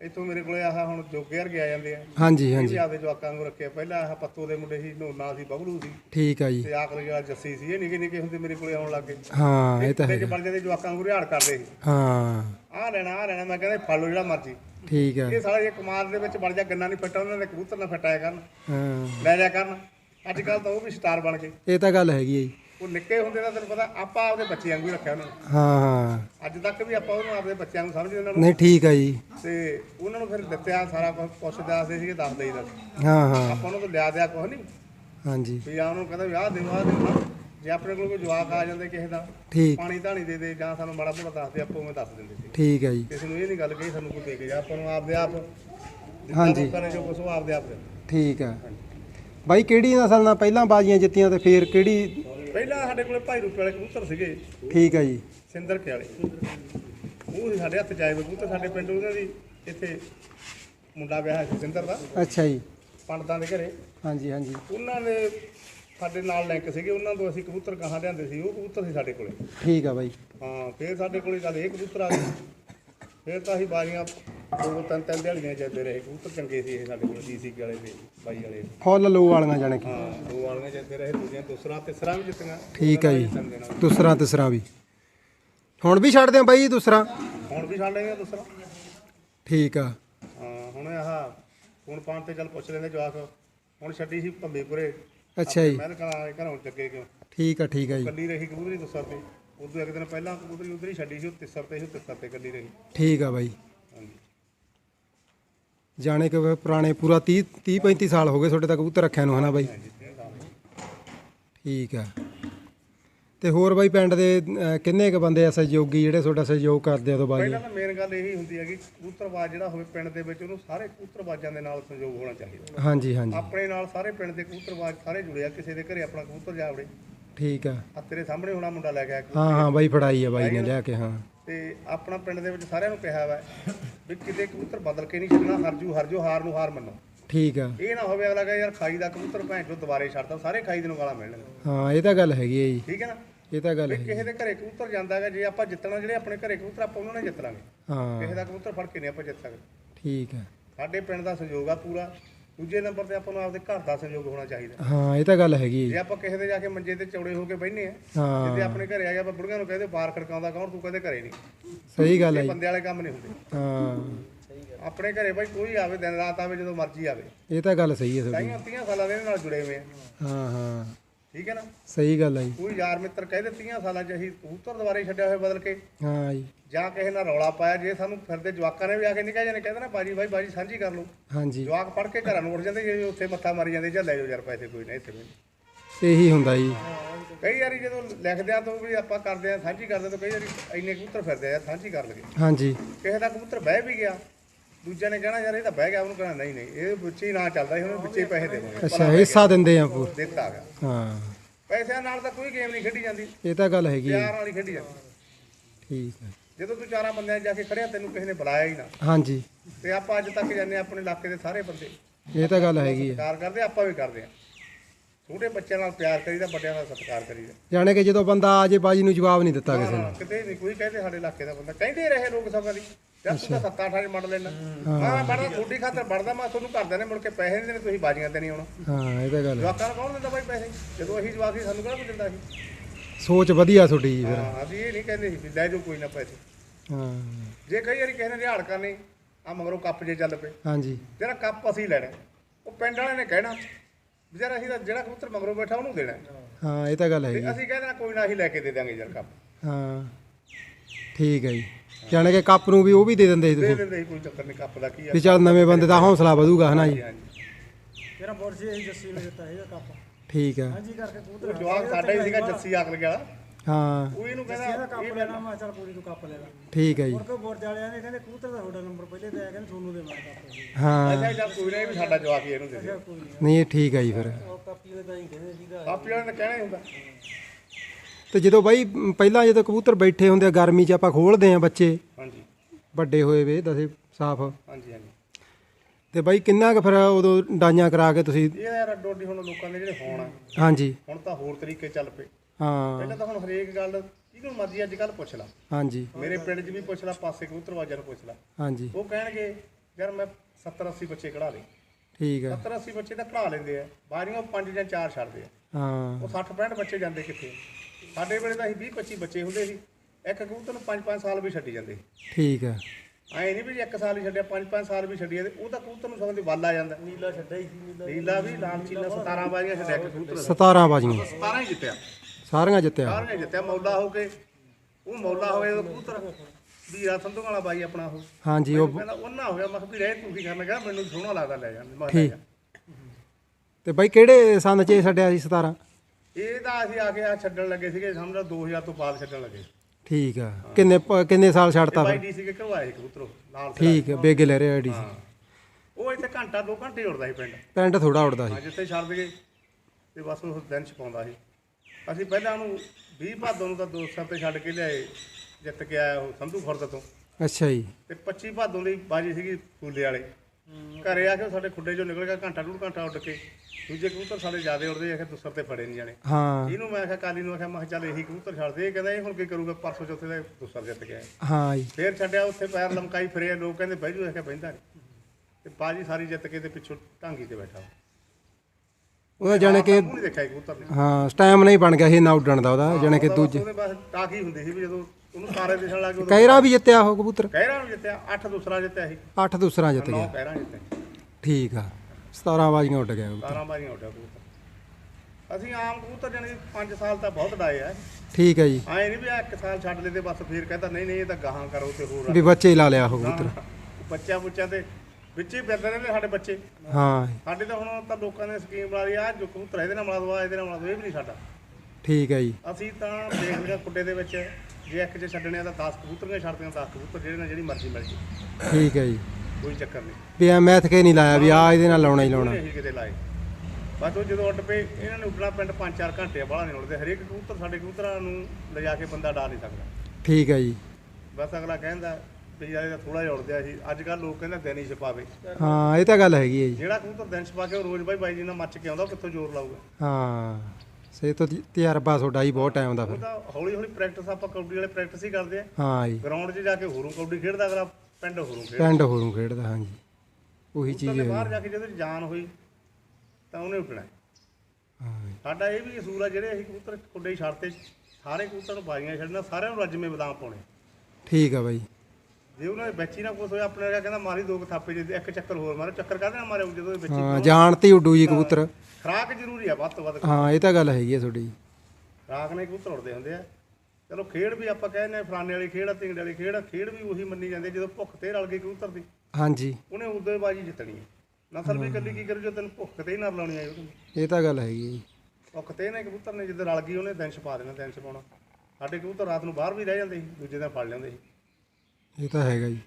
ਇੱਥੋਂ ਮੇਰੇ ਕੋਲੇ ਆਹ ਹੁਣ ਜੋਗੇ ਵਰਗੇ ਆ ਜਾਂਦੇ ਆ। ਹਾਂਜੀ ਇਹ ਵੀ ਹਾਂਜੀ। ਆਪਦੇ ਜਵਾਕਾਂ ਨੂੰ ਰੱਖਿਆ। ਪਹਿਲਾਂ ਆਹ ਪੱਤੂ ਦੇ ਮੁੰਡੇ ਸੀ ਨੋਨਾ ਸੀ ਬਬਲੂ ਸੀ। ਠੀਕ ਆ ਜੀ। ਤੇ ਆਖਰੀ ਜਿਹੜਾ ਜੱਸੀ ਸੀ ਇਹ ਨਿੱਕੇ ਨਿੱਕੇ ਹੁੰਦੇ ਮੇਰੇ ਕੋਲੇ ਆਉਣ ਲੱਗੇ ਹਾਂ ਇਹ ਤਾਂ ਤੇ ਹੈਗਾ। ਬਣ ਜਾਂਦੇ ਜਵਾਕਾਂ ਨੂੰ ਰਿਹਾੜ ਕਰਦੇ ਸੀ। ਹਾਂ। ਆਹ ਲੈਣਾ ਆਹ ਲੈਣਾ ਮੈਂ ਕਹਿੰਦਾ ਫੜ ਲਓ ਜਿਹੜਾ ਮਰਜ਼ੀ। ਠੀਕ ਆ। ਇਹ ਸਾਲਾ ਜੇ ਕਮਾਲ ਦੇ ਵਿੱਚ ਬਣ ਜਾ ਗੰਨਾ ਨਹੀਂ ਫੱਟਾ ਉਹਨਾਂ ਦੇ ਕਬੂਤਰ ਨਾ ਫਟਾਇਆ ਕਰਨ। ਹਾਂ। ਲੈ ਜਾ ਕਰਨ। ਅੱਜ ਕੱਲ ਤਾਂ ਉਹ ਵੀ ਸਟਾਰ ਬਣ ਗਏ। ਇਹ ਤਾਂ ਗੱਲ ਹੈਗੀ ਹੈ ਜੀ। ਉਹ ਨਿੱਕੇ ਹੁੰਦੇ ਦਾ ਤੈਨੂੰ ਪਤਾ ਆਪਾਂ ਆਪਦੇ ਬੱਚਿਆਂ ਵਾਂਗੂ ਹੀ ਰੱਖਿਆ ਉਹਨਾਂ ਨੂੰ। ਹਾਂ ਹਾਂ। ਅੱਜ ਤੱਕ ਵੀ ਆਪਾਂ ਉਹਨੂੰ ਆਪਦੇ ਬੱਚਿਆਂ ਨੂੰ ਸਮਝਦੇ ਉਹਨਾਂ ਨੂੰ। ਨਹੀਂ ਠੀਕ ਆ ਜੀ। ਤੇ ਉਹਨਾਂ ਨੂੰ ਫਿਰ ਦਿੱਤਿਆ ਸਾਰਾ ਕੁਝ ਪੁੱਛ ਦੱਸਦੇ ਸੀਗੇ ਦੱਸ ਦੇਈਦਾ ਹਾਂ ਹਾਂ। ਆਪਾਂ ਉਹਨਾਂ ਤੋਂ ਲਿਆ ਦਿਆ ਕੁਝ ਨਹੀਂ। ਹਾਂਜੀ। ਵੀ ਆ ਉਹਨੂੰ ਕਹਿੰਦਾ ਵੀ ਆਹ ਦਿਓ ਆਹ ਦਿਓ। ਜੇ ਆਪਣੇ ਕੋਲ ਕੋਈ ਜਵਾਕ ਆ ਜਾਂਦੇ ਕਿਸੇ ਦਾ ਠੀਕ। ਪਾਣੀ ਧਾਣੀ ਦੇ ਦੇ ਜਾਂ ਸਾਨੂੰ ਮਾੜਾ ਮੋਟਾ ਦੱਸ ਦੇ ਆਪਾਂ ਉਵੇਂ ਦੱਸ ਦਿੰਦੇ ਸੀ। ਠੀਕ ਆ ਜੀ। ਕਿਸੇ ਨੂੰ ਇਹ ਨਹੀਂ ਗੱਲ ਕਹੀ ਸਾਨੂੰ ਕੋਈ ਦੇ ਕੇ ਜਾ ਆਪਾਂ ਨੂੰ ਆਪਦੇ ਆਪ ਹਾਂਜੀ। ਕਰੇ ਜੋ ਕੁਛ ਉਹ ਆਪਦੇ ਆਪ ਦੇ। ਠੀਕ ਆ। ਬਾਈ ਕਿਹੜੀ ਨਸਲ ਨਾਲ ਪਹਿਲਾਂ ਬਾਜ਼ੀਆਂ ਜਿੱਤੀਆਂ ਤੇ ਫੇਰ ਕਿਹੜੀ ਪਹਿਲਾਂ ਸਾਡੇ ਕੋਲੇ ਭਾਈ ਰੂਪੇ ਵਾਲੇ ਕਬੂਤਰ ਸੀਗੇ। ਠੀਕ ਆ ਜੀ। ਸਿੰਦਰ ਕੇ ਵਾਲੇ ਉਹ ਸੀ ਸਾਡੇ ਹੱਥ ਜਾਏ ਕਬੂਤਰ ਸਾਡੇ ਪਿੰਡ ਉਹਨਾਂ ਦੀ ਇੱਥੇ ਮੁੰਡਾ ਵਿਆਹ ਸੀ ਸਿੰਦਰ ਦਾ। ਅੱਛਾ ਜੀ। ਪੰਡਤਾਂ ਦੇ ਘਰੇ। ਹਾਂਜੀ ਹਾਂਜੀ। ਉਹਨਾਂ ਦੇ ਸਾਡੇ ਨਾਲ ਲਿੰਕ ਸੀਗੇ। ਉਹਨਾਂ ਤੋਂ ਅਸੀਂ ਕਬੂਤਰ ਕਹਾਂ ਲਿਆਂਦੇ ਸੀ। ਉਹ ਕਬੂਤਰ ਸੀ ਸਾਡੇ ਕੋਲੇ। ਠੀਕ ਆ ਬਾਈ। ਹਾਂ ਫਿਰ ਸਾਡੇ ਕੋਲੇ ਚੱਲ ਇਹ ਕਬੂਤਰ ਆ ਗਏ ਫਿਰ ਤਾਂ ਅਸੀਂ ਬਾਜ਼ੀਆਂ ਦੋ ਤਿੰਨ ਤਿੰਨ ਦਿਹਾੜੀਆਂ ਜਾਂਦੇ ਰਹੇ। ਕਬੂਤਰ ਚੰਗੇ ਸੀ ਇਹ ਸਾਡੇ ਕੋਲ ਡੀਸੀ ਵਾਲੇ ਦੇ ਬਾਈ ਵਾਲੇ। ਫੁੱਲ ਲੋ ਵਾਲੀਆਂ ਜਾਣੇ ਕਿ? ਹਾਂ ਦੋ ਵਾਲੀਆਂ ਜਾਂਦੇ ਰਹੇ ਦੂਜੀਆਂ ਦੂਸਰਾ ਤੀਸਰਾ ਵੀ ਜਿੱਤੀਆਂ। ਠੀਕ ਹੈ ਜੀ। ਤਿੰਨ ਦਿਨਾਂ ਦੂਸਰਾ ਤੀਸਰਾ ਵੀ। ਹੁਣ ਵੀ ਛੱਡਦੇ ਆ ਬਾਈ ਜੀ ਦੂਸਰਾ? ਹੁਣ ਵੀ ਛੱਡ ਲੈਂਗੇ ਦੂਸਰਾ। ਠੀਕ ਆ। ਹਾਂ ਹੁਣ ਆਹ ਫੋਨ ਪਾਣ ਤੇ ਚੱਲ ਪੁੱਛ ਲੈਂਦੇ ਜਵਾਕ। ਹੁਣ ਛੱਡੀ ਸੀ ਭੰਬੀਪੁਰੇ। ਅੱਛਾ ਜੀ। ਮੈਂ ਆਏ ਘਰੋਂ ਚੱਗੇ ਕਿਉਂ? ਠੀਕ ਆ ਠੀਕ ਆ ਜੀ। ਕੱਲੀ ਰਹੀ ਕਬੂਤਰੀ ਦੂਸਰ ਤੇ। ਉਦੋਂ ਇੱਕ ਦਿਨ ਪਹਿਲਾਂ ਕਬੂਤਰੀ ਉਧਰ ਹੀ ਛੱਡੀ ਸੀ ਉਹ ਤਿਸਰ ਤੇ ਸੀ ਉਹ ਤਿਸਰ ਤੇ ਕੱਲੀ ਰਹੀ। ਠੀਕ ਆ ਬਾਈ। ਹਾਂਜੀ। ਜਾਣੇ ਕਿ ਪੁਰਾਣੇ ਪੂਰਾ 30 30 35 ਸਾਲ ਹੋ ਗਏ ਤੁਹਾਡੇ ਤੱਕ ਕਬੂਤਰ ਰੱਖਿਆ ਨੂੰ ਹਨਾ ਬਾਈ? ਠੀਕ ਆ। ਤੇ ਹੋਰ ਬਾਈ ਪਿੰਡ ਦੇ ਅਹ, ਕਿੰਨੇ ਕ ਬੰਦੇ ਆ ਸਹਿਯੋਗੀ ਜਿਹੜੇ ਤੁਹਾਡਾ ਸਹਿਯੋਗ ਕਰਦੇ ਆ ਤੋਂ ਬਾਈ? ਪਹਿਲਾਂ ਤਾਂ ਮੇਨ ਗੱਲ ਇਹੀ ਹੁੰਦੀ ਹੈ ਕਿ ਕਬੂਤਰਬਾਜ਼ ਜਿਹੜਾ ਹੋਵੇ ਪਿੰਡ ਦੇ ਵਿੱਚ ਉਹਨੂੰ ਸਾਰੇ ਕਬੂਤਰਬਾਜ਼ਾਂ ਦੇ ਨਾਲ ਸੰਯੋਗ ਹੋਣਾ ਚਾਹੀਦਾ। ਹਾਂਜੀ ਹਾਂਜੀ। ਆਪਣੇ ਨਾਲ ਸਾਰੇ ਪਿੰਡ ਦੇ ਕਬੂਤਰਬਾਜ਼ ਸਾਰੇ ਜੁੜੇ ਆ ਕਿਸੇ ਦੇ ਘਰੇ ਆਪਣਾ ਕਬੂਤਰ ਜਾ ਵੜੇ। ਠੀਕ ਆ। ਆ ਤੇਰੇ ਸਾਹਮਣੇ ਹੋਣਾ ਮੁੰਡਾ ਲੈ ਕਬੂਤਰ। ਹਾਂ ਹਾਂ ਬਾਈ ਫੜਾਈ ਆ ਬਾਈ ਨੇ ਲਿਆ ਕੇ ਹਾਂ। ਤੇ ਆਪਣਾ ਪਿੰਡ ਦੇ ਵਿੱਚ ਸਾਰਿਆਂ ਨੂੰ ਕਿਹਾ ਵਾ ਵੀ ਕਿਤੇ ਕਬੂਤਰ ਬਦਲ ਕੇ ਨਹੀਂ ਛੱਡਣਾ ਹਰਜੂ ਹਰਜੂ ਹਾਰ ਨੂੰ ਹਾਰ ਮੰਨੋ। ਠੀਕ ਆ। ਇਹ ਨਾ ਹੋਵੇ ਅਗਲਾ ਕਹੇ ਯਾਰ ਖਾਈ ਦਾ ਕਬੂਤਰ ਭੈਣ ਜੋ ਦੁਬਾਰੇ ਛੱਡਦਾ ਸਾਰੇ ਖਾਈ ਦੇ ਨੂੰ ਗਾਲਾਂ ਮਿਲਣਗੀਆਂ ਹਾਂ ਇਹ ਤਾਂ ਗੱਲ ਹੈਗੀ ਹੈ ਜੀ। ਠੀਕ ਹੈ ਨਾ? ਇਹ ਤਾਂ ਗੱਲ ਹੈ ਕਿਸੇ ਦੇ ਘਰੇ ਕਬੂਤਰ ਜਾਂਦਾ ਹੈਗਾ ਜੇ ਆਪਾਂ ਜਿੱਤਣਾ ਜਿਹੜੇ ਆਪਣੇ ਘਰੇ ਕਬੂਤਰ ਆਪਾਂ ਉਹਨਾਂ ਨੇ ਜਿੱਤ ਲਾਂਗੇ। ਹਾਂ। ਕਿਸੇ ਦਾ ਕਬੂਤਰ ਫੜ ਕੇ ਨਹੀਂ ਆਪਾਂ ਜਿੱਤ ਸਕਦੇ। ਠੀਕ ਆ। ਸਾਡੇ ਪਿੰਡ ਦਾ ਸਹਿਯੋਗ ਆ ਪੂਰਾ। ਦੂਜੇ ਨੰਬਰ ਤੇ ਆਪਾਂ ਨੂੰ ਆਪਦੇ ਘਰ ਦਾ ਸਹਿਯੋਗ ਹੋਣਾ ਚਾਹੀਦਾ। ਹਾਂ ਇਹ ਤਾਂ ਗੱਲ ਹੈਗੀ ਹੈ ਜੇ। ਜੀ ਆਪਾਂ ਕਿਸੇ ਦੇ ਜਾ ਕੇ ਮੰਜੇ ਤੇ ਚੌੜੇ ਹੋ ਕੇ ਬੈਠਨੇ ਆ ਹਾਂ। ਜਿੱਦੇ ਆਪਣੇ ਘਰੇ ਆ ਗਿਆ ਆਪਾਂ ਬੁੜੀਆਂ ਨੂੰ ਕਹਦੇ ਬਾਹਰ ਖੜਕਾਉਂਦਾ ਕੌਣ ਤੂੰ ਕਹਦੇ ਘਰੇ ਨਹੀਂ। ਸਹੀ ਗੱਲ ਹੈ ਇਹ ਜੀ। ਬੰਦੇ ਵਾਲੇ ਕੰਮ ਨਹੀਂ ਹੁੰਦੇ। ਹਾਂ। ਆਪਣੇ ਘਰੇ ਬਾਈ ਕੋਈ ਆਵੇ ਦਿਨ ਰਾਤ ਆਵੇ ਜਦੋਂ ਮਰਜ਼ੀ ਆਵੇ। ਇਹ ਤਾਂ ਗੱਲ ਸਹੀ ਹੈ ਤੁਹਾਡੀ। ਤਾਈਆਂ 30 ਸਾਲਾਂ ਦੇ ਇਹਦੇ ਨਾਲ ਜੁੜੇ ਹੋਏ ਆ। ਹਾਂ ਹਾਂ। ਠੀਕ ਹੈ ਨਾ? ਸਹੀ ਗੱਲ ਹੈ ਜੀ। ਕੋਈ ਯਾਰ ਮਿੱਤਰ ਕਹਿੰਦੇ 30 ਸਾਲਾਂ ਚ ਅਸੀਂ ਕਬੂਤਰ ਦੁਬਾਰੇ ਛੱਡਿਆ ਹੋਇਆ ਬਦਲ ਕੇ। ਹਾਂ ਜੀ। ਜਾਂ ਕਿਸੇ ਨਾਲ ਰੌਲਾ ਪਾਇਆ ਜੇ ਸਾਨੂੰ ਫਿਰਦੇ ਜਵਾਕਾਂ ਨੇ ਵੀ ਆ ਕੇ ਨਿਕਲ ਜਾਣੇ ਕਹਿੰਦੇ ਨਾ ਬਾਜੀ ਬਾਈ ਬਾਜੀ ਸਾਂਝੀ ਕਰ ਲਓ। ਹਾਂਜੀ ਜਵਾਕ ਪੜ ਕੇ ਘਰਾਂ ਨੂੰ ਉੱਠ ਜਾਂਦੇ ਜੇ ਉੱਥੇ ਮੱਥਾ ਮਾਰੀ ਜਾਂਦੇ ਜਾਂ ਲੈ ਜਾਓ ਯਾਰ ਪੈਸੇ ਕੋਈ ਨਹੀਂ ਇੱਥੇ ਵੀ ਇਹੀ ਹੁੰਦਾ ਜੀ। ਕਈ ਵਾਰੀ ਜਦੋਂ ਲਿਖਦੇ ਆ ਤਾਂ ਵੀ ਆਪਾਂ ਕਰਦੇ ਆ ਸਾਂਝੀ ਕਰਦੇ ਤਾਂ ਕਈ ਵਾਰੀ ਇੰਨੇ ਕਬੂਤਰ ਫਿਰਦੇ ਆ ਸਾਂਝੀ ਕਰ ਲਗੇ ਹਾਂਜੀ ਕਿਸੇ ਦਾ ਕਬੂਤਰ ਬਹਿ ਵੀ ਗਿਆ ਦੂਜੇ ਨੇ ਕਹਿਣਾ ਯਾਰ ਇਹ ਤਾਂ ਬਹਿ ਗਿਆ ਉਹਨੂੰ ਕਹਿਣਾ ਨਹੀਂ ਨਹੀਂ ਇਹ ਵਿੱਚ ਹੀ ਨਾ ਚੱਲਦਾ ਸੀ ਉਹਨੂੰ ਵਿੱਚੇ ਹੀ ਪੈਸੇ ਦੇਵਾਂਗੇ। ਅੱਛਾ ਹਿੱਸਾ ਦਿੰਦੇ ਆ ਪੂਰ। ਦਿੱਤਾ ਗਿਆ। ਹਾਂ। ਪੈਸਿਆਂ ਨਾਲ ਤਾਂ ਕੋਈ ਗੇਮ ਨਹੀਂ ਖੇਡੀ ਜਾਂਦੀ। ਇਹ ਤਾਂ ਗੱਲ ਹੈਗੀ ਹੈ ਪਿਆਰ ਨਾਲ ਹੀ ਖੇਡੀ ਜਾਂਦੀ। ਠੀਕ ਹੈ ਜਦੋਂ ਤੂੰ ਚਾਰਾਂ ਬੰਦਿਆਂ 'ਚ ਜਾ ਕੇ ਖੜਿਆ ਤੈਨੂੰ ਕਿਸੇ ਨੇ ਬੁਲਾਇਆ ਹੀ ਨਾ। ਹਾਂਜੀ। ਤੇ ਆਪਾਂ ਅੱਜ ਤੱਕ ਜਾਂਦੇ ਹਾਂ ਆਪਣੇ ਇਲਾਕੇ ਦੇ ਸਾਰੇ ਬੰਦੇ। ਇਹ ਤਾਂ ਗੱਲ ਹੈਗੀ ਹੈ ਸਤਿਕਾਰ ਕਰਦੇ ਆਪਾਂ ਵੀ ਕਰਦੇ ਆ ਛੋਟੇ ਬੱਚਿਆਂ ਨਾਲ ਪਿਆਰ ਕਰੀਦਾ ਵੱਡਿਆਂ ਨਾਲ ਸਤਿਕਾਰ ਕਰੀਦਾ। ਜਾਣੇ ਕਿ ਜਦੋਂ ਬੰਦਾ ਆ ਜੇ ਬਾਜੀ ਨੂੰ ਜਵਾਬ ਨਹੀਂ ਦਿੱਤਾ ਕਿਸੇ ਨੇ ਕਿਤੇ ਨਹੀਂ ਕੋਈ ਕਹਿੰਦੇ ਸਾਡੇ ਇਲਾਕੇ ਦਾ ਬੰਦਾ। ਕਹਿੰਦੇ ਰਹੇ ਲੋਕ ਸਭਾ ਦੀ। ਯਾਰ ਤੂੰ ਤਾਂ ਸੱਤਾ ਅਠਾਂ 'ਚ ਵੰਡ ਲੈਣਾ ਹਾਂ। ਬੜਾ ਥੋੜੀ ਖਾਤਰ ਵੜਦਾ ਮੈਂ ਤੁਹਾਨੂੰ ਘਰਦਿਆਂ ਨੇ ਮੁੜ ਕੇ ਪੈਸੇ ਨਹੀਂ ਦੇਣੇ ਤੁਸੀਂ ਬਾਜੀਆਂ ਤੇ ਨਹੀਂ ਆਉਣਾ। ਹਾਂ ਇਹ ਤਾਂ ਗੱਲ ਹੈ। ਜਵਾਕਾਂ ਨੂੰ ਕੌਣ ਦਿੰਦਾ ਬਾਈ ਪੈਸੇ? ਜਦੋਂ ਅਸੀਂ ਜਵਾਕ ਸੀ ਸਾਨੂੰ ਕਿਹੜਾ ਕੋਈ ਦਿੰਦਾ ਸੀ? ਸੋਚ ਵਧੀਆ ਤੁਹਾਡੀ ਜੀ ਫਿਰ। ਹਾਂ ਅਸੀਂ ਇਹ ਨਹੀਂ ਕਹਿੰਦੇ ਸੀ ਵੀ ਲੈ ਜਾਓ ਕੋਈ ਨਾ ਪੈਸੇ। ਹਾਂ। ਜੇ ਕਈ ਵਾਰੀ ਕਿਸੇ ਨੇ ਰਿਹਾੜ ਕਰਨੀ ਆ ਮਗਰੋਂ ਕੱਪ ਜੇ ਚੱਲ ਪਏ। ਹਾਂਜੀ ਜਿਹੜਾ ਕੱਪ ਅਸੀਂ ਲੈਣਾ ਉਹ ਪਿੰਡ ਵਾਲਿਆਂ ਨੇ ਕਹਿਣਾ ਵੀ ਯਾਰ ਅਸੀਂ ਤਾਂ ਜਿਹੜਾ ਕਬੂਤਰ ਮਗਰੋਂ ਬੈਠਾ ਉਹਨੂੰ ਦੇਣਾ ਹਾਂ। ਇਹ ਤਾਂ ਗੱਲ ਹੈਗੀ ਤੇ ਅਸੀਂ ਕਹਿੰਦੇ ਨਾ ਕੋਈ ਨਾ ਅਸੀਂ ਲੈ ਕੇ ਦੇ ਦਾਂਗੇ ਯਾਰ ਕੱਪ। ਹਾਂ। ਠੀਕ ਹੈ ਜੀ। ਜਾਣੇ ਕਿ ਕੱਪ ਨੂੰ ਵੀ ਉਹ ਵੀ ਦੇ ਦਿੰਦੇ ਸੀ ਦੇ ਤੁਸੀਂ। ਦਿੰਦੇ ਸੀ ਕੋਈ ਚੱਕਰ ਨਹੀਂ ਕੱਪ ਦਾ ਕੀ ਆ? ਵੀ ਚੱਲ ਨਵੇਂ ਬੰਦੇ ਦਾ ਹੌਸਲਾ ਵਧੂਗਾ ਹਨਾ ਜੀ? ਹਾਂਜੀ ਤੇਰਾ ਬੋਰਜੀ ਇਹ ਜੱਸੀ ਨੂੰ ਦਿੱਤਾ ਹੈਗਾ ਕੱਪ। ਠੀਕ ਹੈ ਹਾਂਜੀ ਕਰਕੇ ਉਹ ਜਵਾਬ ਸਾਡਾ ਹੀ ਸੀਗਾ ਜੱਸੀ ਆਕਲ ਗਿਆ ਹਾਂ। ਉਹ ਇਹਨੂੰ ਇਹਦਾ ਕਹਿੰਦਾ ਕੱਪ ਲੈਣਾ ਮੈਂ ਚੱਲ ਪੂਰੀ ਤੂੰ ਕੱਪ ਲੈ ਲੈ। ਠੀਕ ਹੈ ਜੀ। ਮੁੜ ਕੇ ਬੋਰਜ ਵਾਲਿਆਂ ਨੇ ਕਹਿੰਦੇ ਕਬੂਤਰ ਦਾ ਤੁਹਾਡਾ ਨੰਬਰ ਪਹਿਲੇ ਤੇ ਆਇਆ ਕਹਿੰਦੇ ਤੁਹਾਨੂੰ ਦੇ ਮਾਰ ਕੱਪ। ਹਾਂ। ਅੱਛਾ ਜਾਂ ਕੋਈ ਨਾ ਇਹ ਵੀ ਸਾਡਾ ਜਵਾਬ ਹੀ ਇਹਨੂੰ ਦੇ ਦਿਓ। ਕੋਈ ਨਹੀਂ ਨਹੀਂ ਇਹ ਠੀਕ ਹੈ ਜੀ ਫਿਰ। ਉਹ ਕਾਪੀ ਵਾਲੇ ਤਾਂ ਹੀ ਕਹਿੰਦੇ ਸੀਗਾ। ਆਪੀ ਵਾਲਿਆਂ ਨੇ ਕਹਿਣਾ ਹੀ ਹੁੰਦਾ। ਤੇ ਜਦੋਂ ਬਾਈ ਪਹਿਲਾਂ ਜਦੋਂ ਕਬੂਤਰ ਬੈਠੇ ਹੁੰਦੇ ਆ ਗਰਮੀ 'ਚ ਆਪਾਂ ਖੋਲਦੇ ਆ ਬੱਚੇ। ਹਾਂਜੀ। ਵੱਡੇ ਹੋਏ ਵੇ ਦਸੇ ਸਾਫ਼। ਹਾਂਜੀ ਹਾਂਜੀ। ਤੇ ਬਾਈ ਕਿੰਨਾ ਕੁ ਫਿਰ ਉਦੋਂ ਡਾਈਆਂ ਕਰਾ ਕੇ ਤੁਸੀਂ ਇਹ ਯਾਰ ਅੱਡੀ ਹੁਣ ਲੋਕਾਂ ਦੇ ਜਿਹੜੇ ਫੋਨ ਆ। ਹਾਂਜੀ। ਹੁਣ ਤਾਂ ਹੋਰ ਤਰੀਕੇ ਚੱਲ ਪਏ। ਹਾਂ। ਪਹਿਲਾਂ ਤਾਂ ਹੁਣ ਹਰੇਕ ਗੱਲ ਕਿਹਨੂੰ ਮਰਜ਼ੀ ਅੱਜ ਕੱਲ ਪੁੱਛ ਲਾ। ਹਾਂਜੀ। ਮੇਰੇ ਪਿੰਡ 'ਚ ਵੀ ਪੁੱਛ ਲਾ ਪਾਸੇ ਕਬੂਤਰਵਾਜਾਂ ਨੂੰ ਪੁੱਛ ਲਾ। ਹਾਂਜੀ। ਉਹ ਕਹਿਣਗੇ ਯਾਰ ਮੈਂ 70 80 ਬੱਚੇ ਕਢਾ ਲਏ। ਠੀਕ ਹੈ 70 80 ਬੱਚੇ ਤਾਂ ਕਢਾ ਲੈਂਦੇ ਆ। ਉਹ ਪੰਜ ਜਾਂ ਚਾਰ ਛੱਡਦੇ ਆ। ਹਾਂ। ਉਹ 60 65 ਬੱਚੇ ਜਾਂਦੇ ਕਿੱਥੇ? ਸਾਡੇ ਵੇਲੇ ਤਾਂ ਅਸੀਂ 20 25 ਬੱਚੇ ਹੁੰਦੇ ਸੀ। ਇੱਕ ਕਬੂਤਰ ਨੂੰ 5-5 ਸਾਲ ਵੀ ਛੱਡੀ ਜਾਂਦੇ ਠੀਕ ਹੈ ਐ ਨਹੀਂ ਵੀ ਇੱਕ ਸਾਲ ਹੀ ਛੱਡਿਆ 5-5 ਸਾਲ ਵੀ ਛੱਡੀਏ ਤੇ ਉਹ ਤਾਂ ਕਬੂਤਰ ਨੂੰ ਸਗੋਂ ਦੀ ਵੱਲ ਆ ਜਾਂਦਾ। ਨੀਲਾ ਛੱਡਿਆ ਹੀ ਨੀਲਾ ਨੀਲਾ ਵੀ ਲਾਲ ਚੀਲਾ 17 ਬਾਜ਼ੀਆਂ ਛੱਡਿਆ ਇੱਕ ਕਬੂਤਰ। 17 ਬਾਜੀਆਂ 17 ਹੀ ਜਿੱਤਿਆ। ਸਾਰੀਆਂ ਜਿੱਤਿਆ। ਸਾਰਿਆਂ ਜਿੱਤਿਆ ਮੌਲਾ ਹੋ ਕੇ। ਉਹ ਮੌਲਾ ਹੋਏ ਉਹ ਕਬੂਤਰ। ਵੀਰਾ ਸੰਧੂ ਵਾਲਾ ਬਾਈ ਆਪਣਾ ਉਹ। ਹਾਂਜੀ ਉਹ ਕਹਿੰਦਾ ਉਹਨਾਂ ਹੋ ਗਿਆ ਮੈਂ ਵੀ ਰਹਿ ਤੂੰ ਕੀ ਕਰਨਾ ਕਹਿੰਦਾ ਮੈਨੂੰ ਸੋਹਣਾ ਲੱਗਦਾ ਲੈ ਜਾਂਦੇ ਠੀਕ। ਤੇ ਬਾਈ ਕਿਹੜੇ ਸੰਨ 'ਚ ਛੱਡਿਆ ਸੀ 17 ਇਹ ਤਾਂ ਅਸੀਂ ਆ ਕੇ ਆ ਛੱਡਣ ਲੱਗੇ ਸੀਗੇ ਸਮਝ ਲਓ 2000 ਤੋਂ ਬਾਅਦ ਛੱਡਣ ਲੱਗੇ। ਠੀਕ ਆ। ਕਿੰਨੇ ਪ- ਕਿੰਨੇ ਸਾਲ ਛੱਡਤਾ ਬਾਈ ਫਿਰ? ਡੀ ਸੀਗੇ ਕਰਵਾਏ ਕਬੂਤਰੋਂ ਨਾਲ ਠੀਕ ਹੈ ਬੇਗੇ ਲੈ ਰਿਹਾ ਆਈਡੀ ਹਾਂ। ਉਹ ਇੱਥੇ ਘੰਟਾ 2 ਘੰਟੇ ਉੜਦਾ ਸੀ ਪਿੰਡ। ਪਿੰਡ ਥੋੜਾ ਉੜਦਾ ਸੀ। ਹਾਂ ਜਿੱਥੇ ਛੱਡ ਗਏ ਤੇ ਬਸ ਉਹ ਦਿਨ ਛਪਾਉਂਦਾ ਸੀ। ਅਸੀਂ ਪਹਿਲਾਂ ਉਹਨੂੰ 20 ਭਾਦੋਂ ਨੂੰ ਤਾਂ ਦੋਸਤਾਂ ਤੇ ਛੱਡ ਕੇ ਲਿਆਏ ਜਿੱਤ ਕੇ ਆਇਆ ਉਹ ਸੰਧੂ ਖੁਰਦ ਤੋਂ। ਅੱਛਾ ਜੀ। ਤੇ 25 ਭਾਦੋਂ ਦੀ ਬਾਜੀ ਸੀਗੀ ਫੂਲੇ ਵਾਲੇ। ਘਰੇ ਆ ਕੇ ਸਾਡੇ ਖੁੱਡੇ ਚੋਂ ਨਿਕਲ ਗਿਆ ਘੰਟਾ ਡੂਢ ਘੰਟਾ ਉੱਡ ਕੇ। ਦੂਜੇ ਕਬੂਤਰ ਸਾਡੇ ਜ਼ਿਆਦੇ ਉੱਡਦੇ ਆ ਕਿ ਦੁਸਰ ਤੇ ਫੜੇ ਨਹੀਂ ਜਾਣੇ। ਹਾਂ। ਇਹਨੂੰ ਮੈਂ ਆਖਿਆ ਕਾਲੀ ਨੂੰ ਆਖਿਆ ਮੈਂ ਕਿਹਾ ਚੱਲ ਇਹੀ ਕਬੂਤਰ ਛੱਡ ਦੇ ਇਹ ਕਹਿੰਦਾ ਇਹ ਹੁਣ ਕੀ ਕਰੂਗਾ ਪਰਸੋਂ ਚੌਥੇ ਦਾ ਦੁਸਰ ਜਿੱਤ ਗਿਆ। ਹਾਂ ਜੀ। ਫੇਰ ਛੱਡਿਆ ਉੱਥੇ ਪੈਰ ਲਮਕਾਈ ਫਿਰੇ ਲੋਕ ਕਹਿੰਦੇ ਬਹਿ ਜੂ ਆਖਿਆ ਬਹਿੰਦਾ ਨਹੀਂ ਤੇ ਬਾਜੀ ਸਾਰੀ ਜਿੱਤ ਕੇ ਤੇ ਪਿੱਛੋਂ ਢਾਂਗੀ ਤੇ ਬੈਠਾ। ਉਹਦਾ ਜਾਣੇ ਕਿ ਉਹ ਨਹੀਂ ਦੇਖਿਆ ਇਹ ਕਬੂਤਰ ਨੇ। ਹਾਂ ਟਾਈਮ ਨਹੀਂ ਬਣ ਗਿਆ ਸੀ ਨਾ ਉੱਡਣ ਦਾ ਉਹਦਾ ਜਾਣੇ ਕਿ ਦੂਜੇ ਉਹਦੇ ਬਸ ਟਾਕੀ ਹੁੰਦੀ ਸੀ ਵੀ ਜਦੋਂ ਉਹਨੂੰ ਸਾਰੇ ਦਿਸਣ ਲੱਗ ਗਏ ਉਦੋਂ ਕੈਰਾ ਵੀ ਜਿੱਤਿਆ ਉਹ ਕਬੂਤਰ? ਕਹਿਰਾਂ ਨੂੰ ਜਿੱਤਿਆ 8 ਦੂਸਰਾ ਜਿੱਤਿਆ ਸੀ। 8 ਦੂਸਰਾ ਜਿੱਤ 9 ਗਿਆ। ਕਹਿਰਾਂ ਜਿੱਤੇ। ਠੀਕ ਆ 17 ਬਾਜ਼ੀਆਂ ਉੱਡ ਗਿਆ ਕਬੂਤਰ। 12 ਬਾਰੀਆਂ ਉੱਡਿਆ ਕਬੂਤਰ। ਅਸੀਂ ਆਮ ਕਬੂਤਰ ਜਾਣੀ 5 ਸਾਲ ਤਾਂ ਬਹੁਤ ਡਾਏ ਆ। ਠੀਕ ਹੈ ਜੀ। ਐ ਨਹੀਂ ਵੀ ਇੱਕ ਸਾਲ ਛੱਡ ਲੈਂਦੇ ਬਸ ਫੇਰ ਕਹਿੰਦਾ ਨਹੀਂ ਨਹੀਂ ਇਹ ਤਾਂ ਗਾਹਾਂ ਕਰੋ ਤੇ ਹੋਰ ਵੀ ਬੱਚੇ ਹੀ ਲਾ ਲਿਆ ਉਹ ਕਬੂਤਰ। ਬੱਚਿਆਂ ਬੁੱਚਿਆਂ ਤੇ ਵਿੱਚ ਹੀ ਫਿਰਦੇ ਰਹਿੰਦੇ ਸਾਡੇ ਬੱਚੇ। ਹਾਂ। ਸਾਡੇ ਤਾਂ ਹੁਣ ਤਾਂ ਲੋਕਾਂ ਨੇ ਸਕੀਮ ਬਣਾ ਲਈ ਆ ਜੋ ਕਬੂਤਰ ਇਹਦੇ ਨਾਲ ਦਵਾ ਇਹਦੇ ਨਾਲ ਦਵਾ ਇਹ ਵੀ ਨਹੀਂ ਸਾਡਾ। ਠੀਕ ਹੈ ਜੀ। ਅਸੀਂ ਤਾਂ ਦੇਖ ਲਿਆ ਕੁੱਡੇ ਦੇ ਵਿੱਚ। ਜੇ ਇੱਕ ਚ ਛੱਡਣੇ ਆ ਤਾਂ 10 ਕਬੂਤਰੀਆਂ ਛੱਡਦੀਆਂ 10 ਕਬੂਤਰ ਜਿਹੜੇ ਨਾਲ ਜਿਹੜੀ ਮਰਜ਼ੀ ਮਿਲ ਜੇ ਠੀਕ ਹੈ ਜੀ। ਕੋਈ ਚੱਕਰ ਨਹੀਂ। ਵੀ ਐ ਮੈਥ ਕੇ ਨਹੀਂ ਲਾਇਆ ਵੀ ਆ ਇਹਦੇ ਨਾਲ ਲਾਉਣਾ ਹੀ ਲਾਉਣਾ। ਨਹੀਂ ਕਿਤੇ ਲਾਏ। ਬਸ ਉਹ ਜਦੋਂ ਉੱਡ ਪਏ ਇਹਨਾਂ ਨੇ ਉੱਡਣਾ ਪਿੰਡ 5-4 ਘੰਟੇ ਬਾਹਲਾ ਨਹੀਂ ਉੱਡਦੇ। ਹਰੇਕ ਕਬੂਤਰ ਸਾਡੇ ਕਬੂਤਰਾਂ ਨੂੰ ਲਿਜਾ ਕੇ ਬੰਦਾ ਡਾ ਨਹੀਂ ਸਕਦਾ। ਠੀਕ ਹੈ ਜੀ। ਬਸ ਅਗਲਾ ਕਹਿੰਦਾ ਵੀ ਯਾਰ ਇਹਦਾ ਥੋੜਾ ਜਿਹਾ ਉੱਡਦਿਆ ਸੀ ਅੱਜ ਕੱਲ ਲੋਕ ਕਹਿੰਦੇ ਦਿਨ ਹੀ ਛਪਾਵੇ। ਹਾਂ ਇਹ ਤਾਂ ਗੱਲ ਹੈਗੀ ਹੈ ਜੀ। ਜਿਹੜਾ ਕਬੂਤਰ ਦਿਨ ਛਪਾ ਕੇ ਉਹ ਰੋਜ਼ ਬਾਈ ਬਾਈ ਜੀ ਨਾਲ ਮੱਚ ਕੇ ਆਉਂਦਾ ਉਹ ਕਿੱਥੋਂ ਜ਼ੋਰ ਲਾਊਗਾ? ਹਾਂ। ਸੇ ਤੋਂ ਤਜਰਬਾ ਤੁਹਾਡਾ ਹੀ ਬਹੁਤ ਟਾਈਮ ਦਾ ਫਿਰ। ਹੌਲੀ ਹੌਲੀ ਪ੍ਰੈਕਟਿਸ ਆਪਾਂ ਕਬੱਡੀ ਵਾਲੇ ਪ੍ਰੈਕਟਿਸ ਹੀ ਕਰਦੇ ਆ। ਹਾਂ ਜੀ। ਗਰਾਊਂਡ 'ਚ ਜਾ ਕੇ ਹੋਰੂ ਕਬੱਡੀ ਖੇਡਦਾ ਅਗਲਾ ਪਿੰਡ ਹੋਰੂ ਖੇਡਦਾ। ਪਿੰਡ ਹੋਰੂ ਖੇਡਦਾ ਹਾਂ ਜੀ। ਉਹੀ ਚੀਜ਼ ਹੈ। ਬਾਹਰ ਜਾ ਕੇ ਜਦੋਂ ਜਾਨ ਹੋਈ ਤਾਂ ਉਹਨੇ ਉੱਡਣਾ ਹਾਂ। ਸਾਡਾ ਇਹ ਵੀ ਅਸੂਲ ਆ ਜਿਹੜੇ ਅਸੀਂ ਕਬੂਤਰ ਕੁੱਡੇ ਛੱਡਤੇ ਸਾਰੇ ਕਬੂਤਰ ਨੂੰ ਬਾਜ਼ੀਆਂ ਛੱਡਣਾ ਸਾਰਿਆਂ ਨੂੰ ਰੱਜਵੇਂ ਬਦਾਮ ਪਾਉਣੇ। ਠੀਕ ਆ ਬਾਈ। ਜੇ ਉਹਨਾਂ ਦੇ ਵਿੱਚ ਹੀ ਨਾ ਕੁਛ ਹੋਇਆ ਆਪਣੇ ਵਰਗਾ ਕਹਿੰਦਾ ਮਾਰੀ ਦੋ ਕੁ ਥਾਪੇ ਜੇ ਇੱਕ ਚੱਕਰ ਹੋਰ ਮਾਰੋ ਚੱਕਰ ਕਾਹਦੇ ਨਾਲ ਮਾਰੇ ਜਦੋਂ ਵਿੱਚ ਹੀ ਜਾਣ ਤੇ ਹੀ ਉੱਡੂ ਜੀ ਕਬੂਤਰ। ਖਰਾਕ ਜ਼ਰੂਰੀ ਆ ਵੱਧ ਤੋਂ ਵੱਧ ਹਾਂ ਇਹ ਤਾਂ ਗੱਲ ਹੈਗੀ ਹੈ ਤੁਹਾਡੀ। ਖਰਾਕ ਹੀ ਕਬੂਤਰ ਉੜਦੇ ਹੁੰਦੇ ਆ। ਚਲੋ ਖੇਡ ਵੀ ਆਪਾਂ ਕਹਿੰਦੇ ਆ ਫਲਾਣੇ ਵਾਲੀ ਖੇਡ ਆ ਤਿੰਗੜੇ ਵਾਲੀ ਖੇਡ ਆ ਖੇਡ ਵੀ ਉਹੀ ਮੰਨੀ ਜਾਂਦੀ ਆ, ਜਦੋਂ ਭੁੱਖ ਤੇ ਰਲ ਗਈ ਕਬੂਤਰ ਦੀ। ਹਾਂਜੀ। ਉਹਨੇ ਉਦੋਂ ਹੀ ਬਾਜੀ ਜਿੱਤਣੀ ਹੈ ਨਸਲ ਵੀ ਕੱਲੀ ਕੀ ਕਰੂ ਜੇ ਤੈਨੂੰ ਭੁੱਖ ਤੇ ਹੀ ਨਾ ਲਾਉਣੀ ਆਈ ਉਹਨੂੰ ਇਹ ਤਾਂ ਗੱਲ ਹੈਗੀ ਜੀ। ਭੁੱਖ ਤੇ ਨੇ ਕਬੂਤਰ ਨੇ ਜਦੋਂ ਰਲ ਗਈ ਉਹਨੇ ਦਿਨ ਛਪਾ ਦੇਣਾ ਦਿਨ ਛਪਾਉਣਾ। ਸਾਡੇ ਕਬੂਤਰ ਰਾਤ ਨੂੰ ਬਾਹਰ ਵੀ ਰਹਿ ਜਾਂਦੇ ਸੀ ਦੂਜੇ ਦਿਨ ਫੜ ਲੈਂਦੇ ਸੀ। ਇਹ ਤਾਂ ਹੈਗਾ ਜੀ।